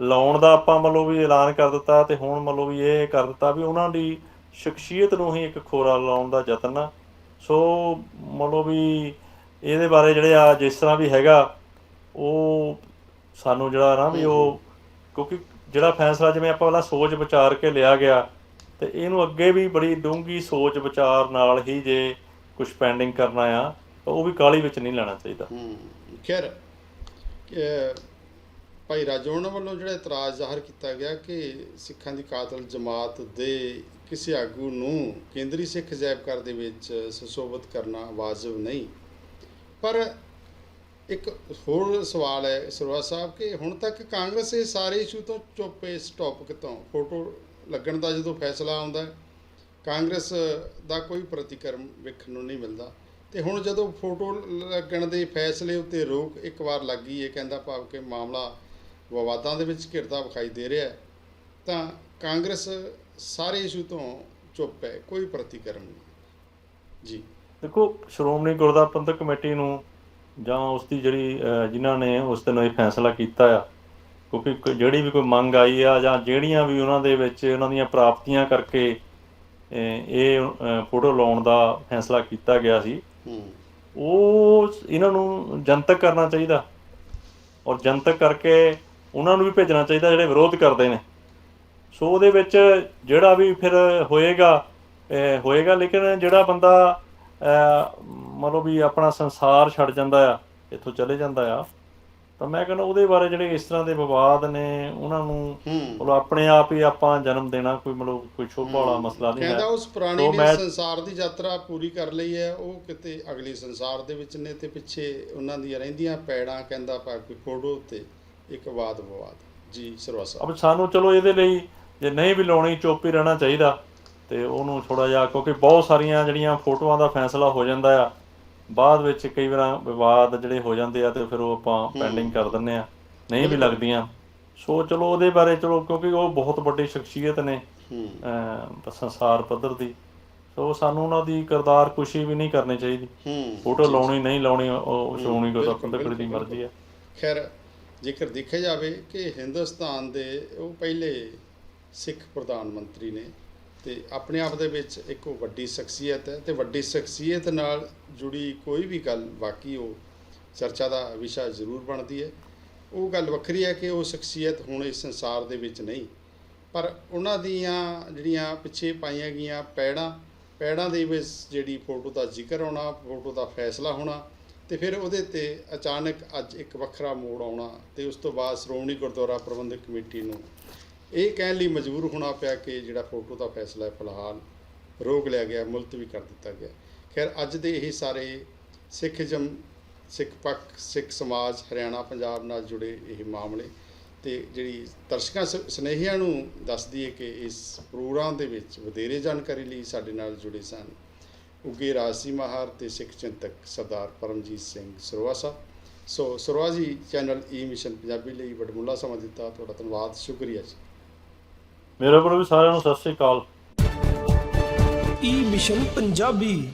ਲਾਉਣ ਦਾ ਆਪਾਂ ਮੰਨ ਲਓ ਵੀ ਐਲਾਨ ਕਰ ਦਿੱਤਾ ਤੇ ਹੁਣ ਮੰਨ ਲਓ ਵੀ ਇਹ ਕਰ ਦਿੱਤਾ ਵੀ ਉਹਨਾਂ ਦੀ ਸ਼ਖਸੀਅਤ ਨੂੰ ਹੀ ਇੱਕ ਖੋਰਾ ਲਾਉਣ ਦਾ ਯਤਨ ਆ। ਸੋ ਮੰਨ ਲਓ ਵੀ ਇਹਦੇ ਬਾਰੇ ਜਿਹੜੇ ਆ ਜਿਸ ਤਰ੍ਹਾਂ ਵੀ ਹੈਗਾ ਉਹ ਸਾਨੂੰ ਜਿਹੜਾ ਨਾ ਵੀ ਉਹ ਕਿਉਂਕਿ ਜਿਹੜਾ ਫੈਸਲਾ ਜਿਵੇਂ ਆਪਾਂ ਪਹਿਲਾਂ ਸੋਚ ਵਿਚਾਰ ਕੇ ਲਿਆ ਗਿਆ, ਤੇ ਇਹਨੂੰ ਅੱਗੇ ਵੀ ਬੜੀ ਡੂੰਘੀ ਸੋਚ ਵਿਚਾਰ ਨਾਲ ਹੀ ਜੇ ਕੁਝ ਪੈਂਡਿੰਗ ਕਰਨਾ ਆ, ਤਾਂ ਉਹ ਵੀ ਕਾਲੀ ਵਿੱਚ ਨਹੀਂ ਲੈਣਾ ਚਾਹੀਦਾ। ਹੂੰ, ਖੈਰ ਭਾਈ ਰਾਜਾ ਉਹਨਾਂ ਵੱਲੋਂ ਜਿਹੜਾ ਇਤਰਾਜ਼ ਜ਼ਾਹਰ ਕੀਤਾ ਗਿਆ ਕਿ ਸਿੱਖਾਂ ਦੀ ਕਾਤਲ ਜਮਾਤ ਦੇ ਕਿਸੇ ਆਗੂ ਨੂੰ ਕੇਂਦਰੀ ਸਿੱਖ ਅਜਾਇਬ ਘਰ ਦੇ ਵਿੱਚ ਸੁਸ਼ੋਭਿਤ ਕਰਨਾ ਵਾਜਬ ਨਹੀਂ, ਪਰ ਇੱਕ ਹੋਰ ਸਵਾਲ ਹੈ ਸਰਵਾ ਸਾਹਿਬ, ਕਿ ਹੁਣ ਤੱਕ ਕਾਂਗਰਸ ਇਹ ਸਾਰੇ ਇਸ਼ੂ ਤੋਂ ਚੁੱਪ ਇਸ ਟੌਪਿਕ ਤੋਂ? ਫੋਟੋ ਲੱਗਣ ਦਾ ਜਦੋਂ ਫੈਸਲਾ ਆਉਂਦਾ ਕਾਂਗਰਸ ਦਾ ਕੋਈ ਪ੍ਰਤੀਕਰਮ ਵੇਖਣ ਨੂੰ ਨਹੀਂ ਮਿਲਦਾ। ਤੇ ਹੁਣ ਜਦੋਂ ਫੋਟੋ ਲੱਗਣ ਦੇ ਫੈਸਲੇ ਉੱਤੇ ਰੋਕ ਇੱਕ ਵਾਰ ਲੱਗ ਗਈ ਹੈ, ਕਹਿੰਦਾ ਭਾਵ ਕਿ ਮਾਮਲਾ ਵਿਵਾਦਾਂ ਦੇ ਵਿੱਚ ਘਿਰਦਾ ਵਿਖਾਈ ਦੇ ਰਿਹਾ ਤਾਂ ਕਾਂਗਰਸ ਸਾਰੇ ਇਸ਼ੂ ਤੋਂ ਚੁੱਪ ਹੈ, ਕੋਈ ਪ੍ਰਤੀਕਰਮ ਨਹੀਂ। ਜੀ। ਦੇਖੋ, ਸ਼੍ਰੋਮਣੀ ਗੁਰਦੁਆਰਾ ਪ੍ਰਬੰਧਕ ਕਮੇਟੀ ਨੂੰ ਜਾਂ ਉਸ ਦੀ ਜਿਹੜੀ ਜਿਨ੍ਹਾਂ ਨੇ ਉਸ ਦਿਨ ਇਹ ਫੈਸਲਾ ਕੀਤਾ ਆ ਕਿਉਂਕਿ ਜਿਹੜੀ ਵੀ ਕੋਈ ਮੰਗ ਆਈ ਆ ਜਾਂ ਜਿਹੜੀਆਂ ਵੀ ਉਹਨਾਂ ਦੇ ਵਿੱਚ ਉਹਨਾਂ ਦੀਆਂ ਪ੍ਰਾਪਤੀਆਂ ਕਰਕੇ ਇਹ ਫੋਟੋ ਲਾਉਣ ਦਾ ਫੈਸਲਾ ਕੀਤਾ ਗਿਆ ਸੀ। ਉਹ ਇਹਨਾਂ ਨੂੰ ਜਨਤਕ ਕਰਨਾ ਚਾਹੀਦਾ ਔਰ ਜਨਤਕ ਕਰਕੇ ਉਹਨਾਂ ਨੂੰ ਵੀ ਭੇਜਣਾ ਚਾਹੀਦਾ ਜਿਹੜੇ ਵਿਰੋਧ ਕਰਦੇ ਨੇ। ਸੋ ਉਹਦੇ ਵਿੱਚ ਜਿਹੜਾ ਵੀ ਫਿਰ ਹੋਏਗਾ ਹੋਏਗਾ ਲੇਕਿਨ ਜਿਹੜਾ ਬੰਦਾ ਲਓ ਵੀ ਆਪਣਾ ਸੰਸਾਰ ਛੱਡ ਜਾਂਦਾ ਆ ਇੱਥੋਂ ਚਲੇ ਜਾਂਦਾ ਆ। ਤਾਂ ਮੈਂ ਕਹਿੰਦਾ ਉਹਦੇ ਬਾਰੇ ਜਿਹੜੇ ਇਸ ਤਰ੍ਹਾਂ ਦੇ ਵਿਵਾਦ ਨੇ ਉਹਨਾਂ ਨੂੰ ਮਤਲਬ ਆਪਣੇ ਆਪ ਹੀ ਆਪਾਂ ਜਨਮ ਦੇਣਾ ਕੋਈ ਮਤਲਬ ਕੋਈ ਸ਼ੋਭਾ ਵਾਲਾ ਮਸਲਾ ਨਹੀਂ ਕਹਿੰਦਾ ਹੈ। ਉਸ ਪ੍ਰਾਣੀ ਨੇ ਸੰਸਾਰ ਦੀ ਯਾਤਰਾ ਪੂਰੀ ਕਰ ਲਈ ਹੈ ਉਹ ਕਿਤੇ ਅਗਲੇ ਸੰਸਾਰ ਦੇ ਵਿੱਚ ਨੇ ਤੇ ਪਿੱਛੇ ਉਹਨਾਂ ਦੀਆਂ ਰਹਿੰਦੀਆਂ ਪੈੜਾਂ ਕਹਿੰਦਾ ਪਾ ਕੋਈ ਫੋਟੋ ਉੱਤੇ ਇੱਕ ਵਾਦ ਵਿਵਾਦ ਜੀ ਸਰਵਾਸਾ ਅਬ ਸਾਨੂੰ ਚਲੋ ਇਹਦੇ ਲਈ ਜੇ ਨਹੀਂ ਵੀ ਲਾਉਣੀ ਚੁੱਪ ਹੀ ਰਹਿਣਾ ਚਾਹੀਦਾ। ਤੇ ਉਹਨੂੰ ਥੋੜਾ ਜਿਹਾ ਕਿਉਂਕਿ ਬਹੁਤ ਸਾਰੀਆਂ ਜਿਹੜੀਆਂ ਫੋਟੋਆਂ ਦਾ ਫੈਸਲਾ ਹੋ ਜਾਂਦਾ ਆ ਬਾਅਦ ਵਿੱਚ ਕਈ ਵਾਰ ਵਿਵਾਦ ਜਿਹੜੇ ਹੋ ਜਾਂਦੇ ਆ ਤੇ ਫਿਰ ਉਹ ਆਪਾਂ ਪੈਂਡਿੰਗ ਕਰ ਦਿੰਨੇ ਆ ਨਹੀਂ ਵੀ ਲੱਗਦੀਆਂ। ਸੋ ਚਲੋ ਉਹਦੇ ਬਾਰੇ ਚਲੋ ਕਿਉਂਕਿ ਉਹ ਬਹੁਤ ਵੱਡੀ ਸ਼ਖਸੀਅਤ ਨੇ ਹੂੰ। ਸੰਸਾਰ ਪੱਧਰ ਦੀ। ਸੋ ਸਾਨੂੰ ਉਹਨਾਂ ਦੀ ਕਰਦਾਰ ਕੁਸ਼ੀ ਵੀ ਨਹੀਂ ਕਰਨੀ ਚਾਹੀਦੀ। ਹੂੰ। ਫੋਟੋ ਲਾਉਣੀ ਨਹੀਂ ਲਾਉਣੀ ਉਹ ਸ਼੍ਰੋਮਣੀ ਗੁਰਦੁਆਰਾ ਬਿਲਕੁਲ, ਪ੍ਰਬੰਧਕ ਦੀ ਮਰਜ਼ੀ ਹੈ ਖੈਰ ਜੇਕਰ ਦੇਖਿਆ ਜਾਵੇ ਕਿ ਹਿੰਦੁਸਤਾਨ ਦੇ ਉਹ ਪਹਿਲੇ ਸਿੱਖ ਪ੍ਰਧਾਨ ਮੰਤਰੀ ਨੇ ਤੇ ਆਪਣੇ ਆਪ ਦੇ ਵਿੱਚ ਇੱਕ ਉਹ ਵੱਡੀ ਸ਼ਖਸੀਅਤ ਹੈ ਤੇ ਵੱਡੀ ਸ਼ਖਸੀਅਤ ਨਾਲ ਜੁੜੀ ਕੋਈ ਵੀ ਗੱਲ ਬਾਕੀ ਉਹ ਚਰਚਾ ਦਾ ਵਿਸ਼ਾ ਜ਼ਰੂਰ ਬਣਦੀ ਹੈ। ਉਹ ਗੱਲ ਵੱਖਰੀ ਹੈ ਕਿ ਉਹ ਸ਼ਖਸੀਅਤ ਹੁਣ ਇਸ ਸੰਸਾਰ ਦੇ ਵਿੱਚ ਨਹੀਂ, ਪਰ ਉਹਨਾਂ ਦੀਆਂ ਜਿਹੜੀਆਂ ਪਿੱਛੇ ਪਾਈਆਂ ਗਈਆਂ ਪੈੜਾਂ ਪੈੜਾਂ ਦੇ ਵਿੱਚ ਜਿਹੜੀ ਫੋਟੋ ਦਾ ਜ਼ਿਕਰ ਆਉਣਾ ਫੋਟੋ ਦਾ ਫੈਸਲਾ ਹੋਣਾ ਤੇ ਫਿਰ ਉਹਦੇ ਤੇ ਅਚਾਨਕ ਅੱਜ ਇੱਕ ਵੱਖਰਾ ਮੋੜ ਆਉਣਾ ਤੇ ਉਸ ਤੋਂ ਬਾਅਦ ਸ਼੍ਰੋਮਣੀ ਗੁਰਦੁਆਰਾ ਪ੍ਰਬੰਧਕ ਕਮੇਟੀ ਨੂੰ ਇਹ ਕਹਿਣ ਲਈ ਮਜਬੂਰ ਹੋਣਾ ਪਿਆ ਕਿ ਜਿਹੜਾ ਫੋਟੋ ਦਾ ਫੈਸਲਾ ਹੈ, ਫਿਲਹਾਲ ਰੋਕ ਲਿਆ ਗਿਆ, ਮੁਲਤਵੀ ਕਰ ਦਿੱਤਾ ਗਿਆ। ਖੈਰ, ਅੱਜ ਦੇ ਇਹ ਸਾਰੇ ਸਿੱਖਜਮ ਸਿੱਖ ਪੱਖ, ਸਿੱਖ ਸਮਾਜ, ਹਰਿਆਣਾ, ਪੰਜਾਬ ਨਾਲ ਜੁੜੇ ਇਹ ਮਾਮਲੇ ਤੇ ਜਿਹੜੀ ਦਰਸ਼ਕਾਂ, ਸ- ਸੁਨੇਹੀਆਂ ਨੂੰ ਦੱਸਦੀ ਹੈ ਕਿ ਇਸ ਪ੍ਰੋਗਰਾਮ ਦੇ ਵਿੱਚ ਵਧੇਰੇ ਜਾਣਕਾਰੀ ਲਈ ਸਾਡੇ ਨਾਲ ਜੁੜੇ ਸਨ ਉੱਗੇ ਰਾਜਸੀ ਮਹਾਰ ਤੇ ਸਿੱਖ ਚਿੰਤਕ Sardar Paramjit Singh Sarwa Sahib so Saroya ji channel e E mission Punjabi ਲਈ ਬੜਮੁੱਲਾ ਸਮਾਂ ਦਿੱਤਾ। ਤੁਹਾਡਾ ਧੰਨਵਾਦ, ਸ਼ੁਕਰੀਆ ਜੀ। ਮੇਰੇ ਵੱਲੋਂ ਵੀ ਸਾਰਿਆਂ ਨੂੰ ਸਤਿ ਸ੍ਰੀ ਅਕਾਲ। ਈ ਮਿਸ਼ਨ ਪੰਜਾਬੀ।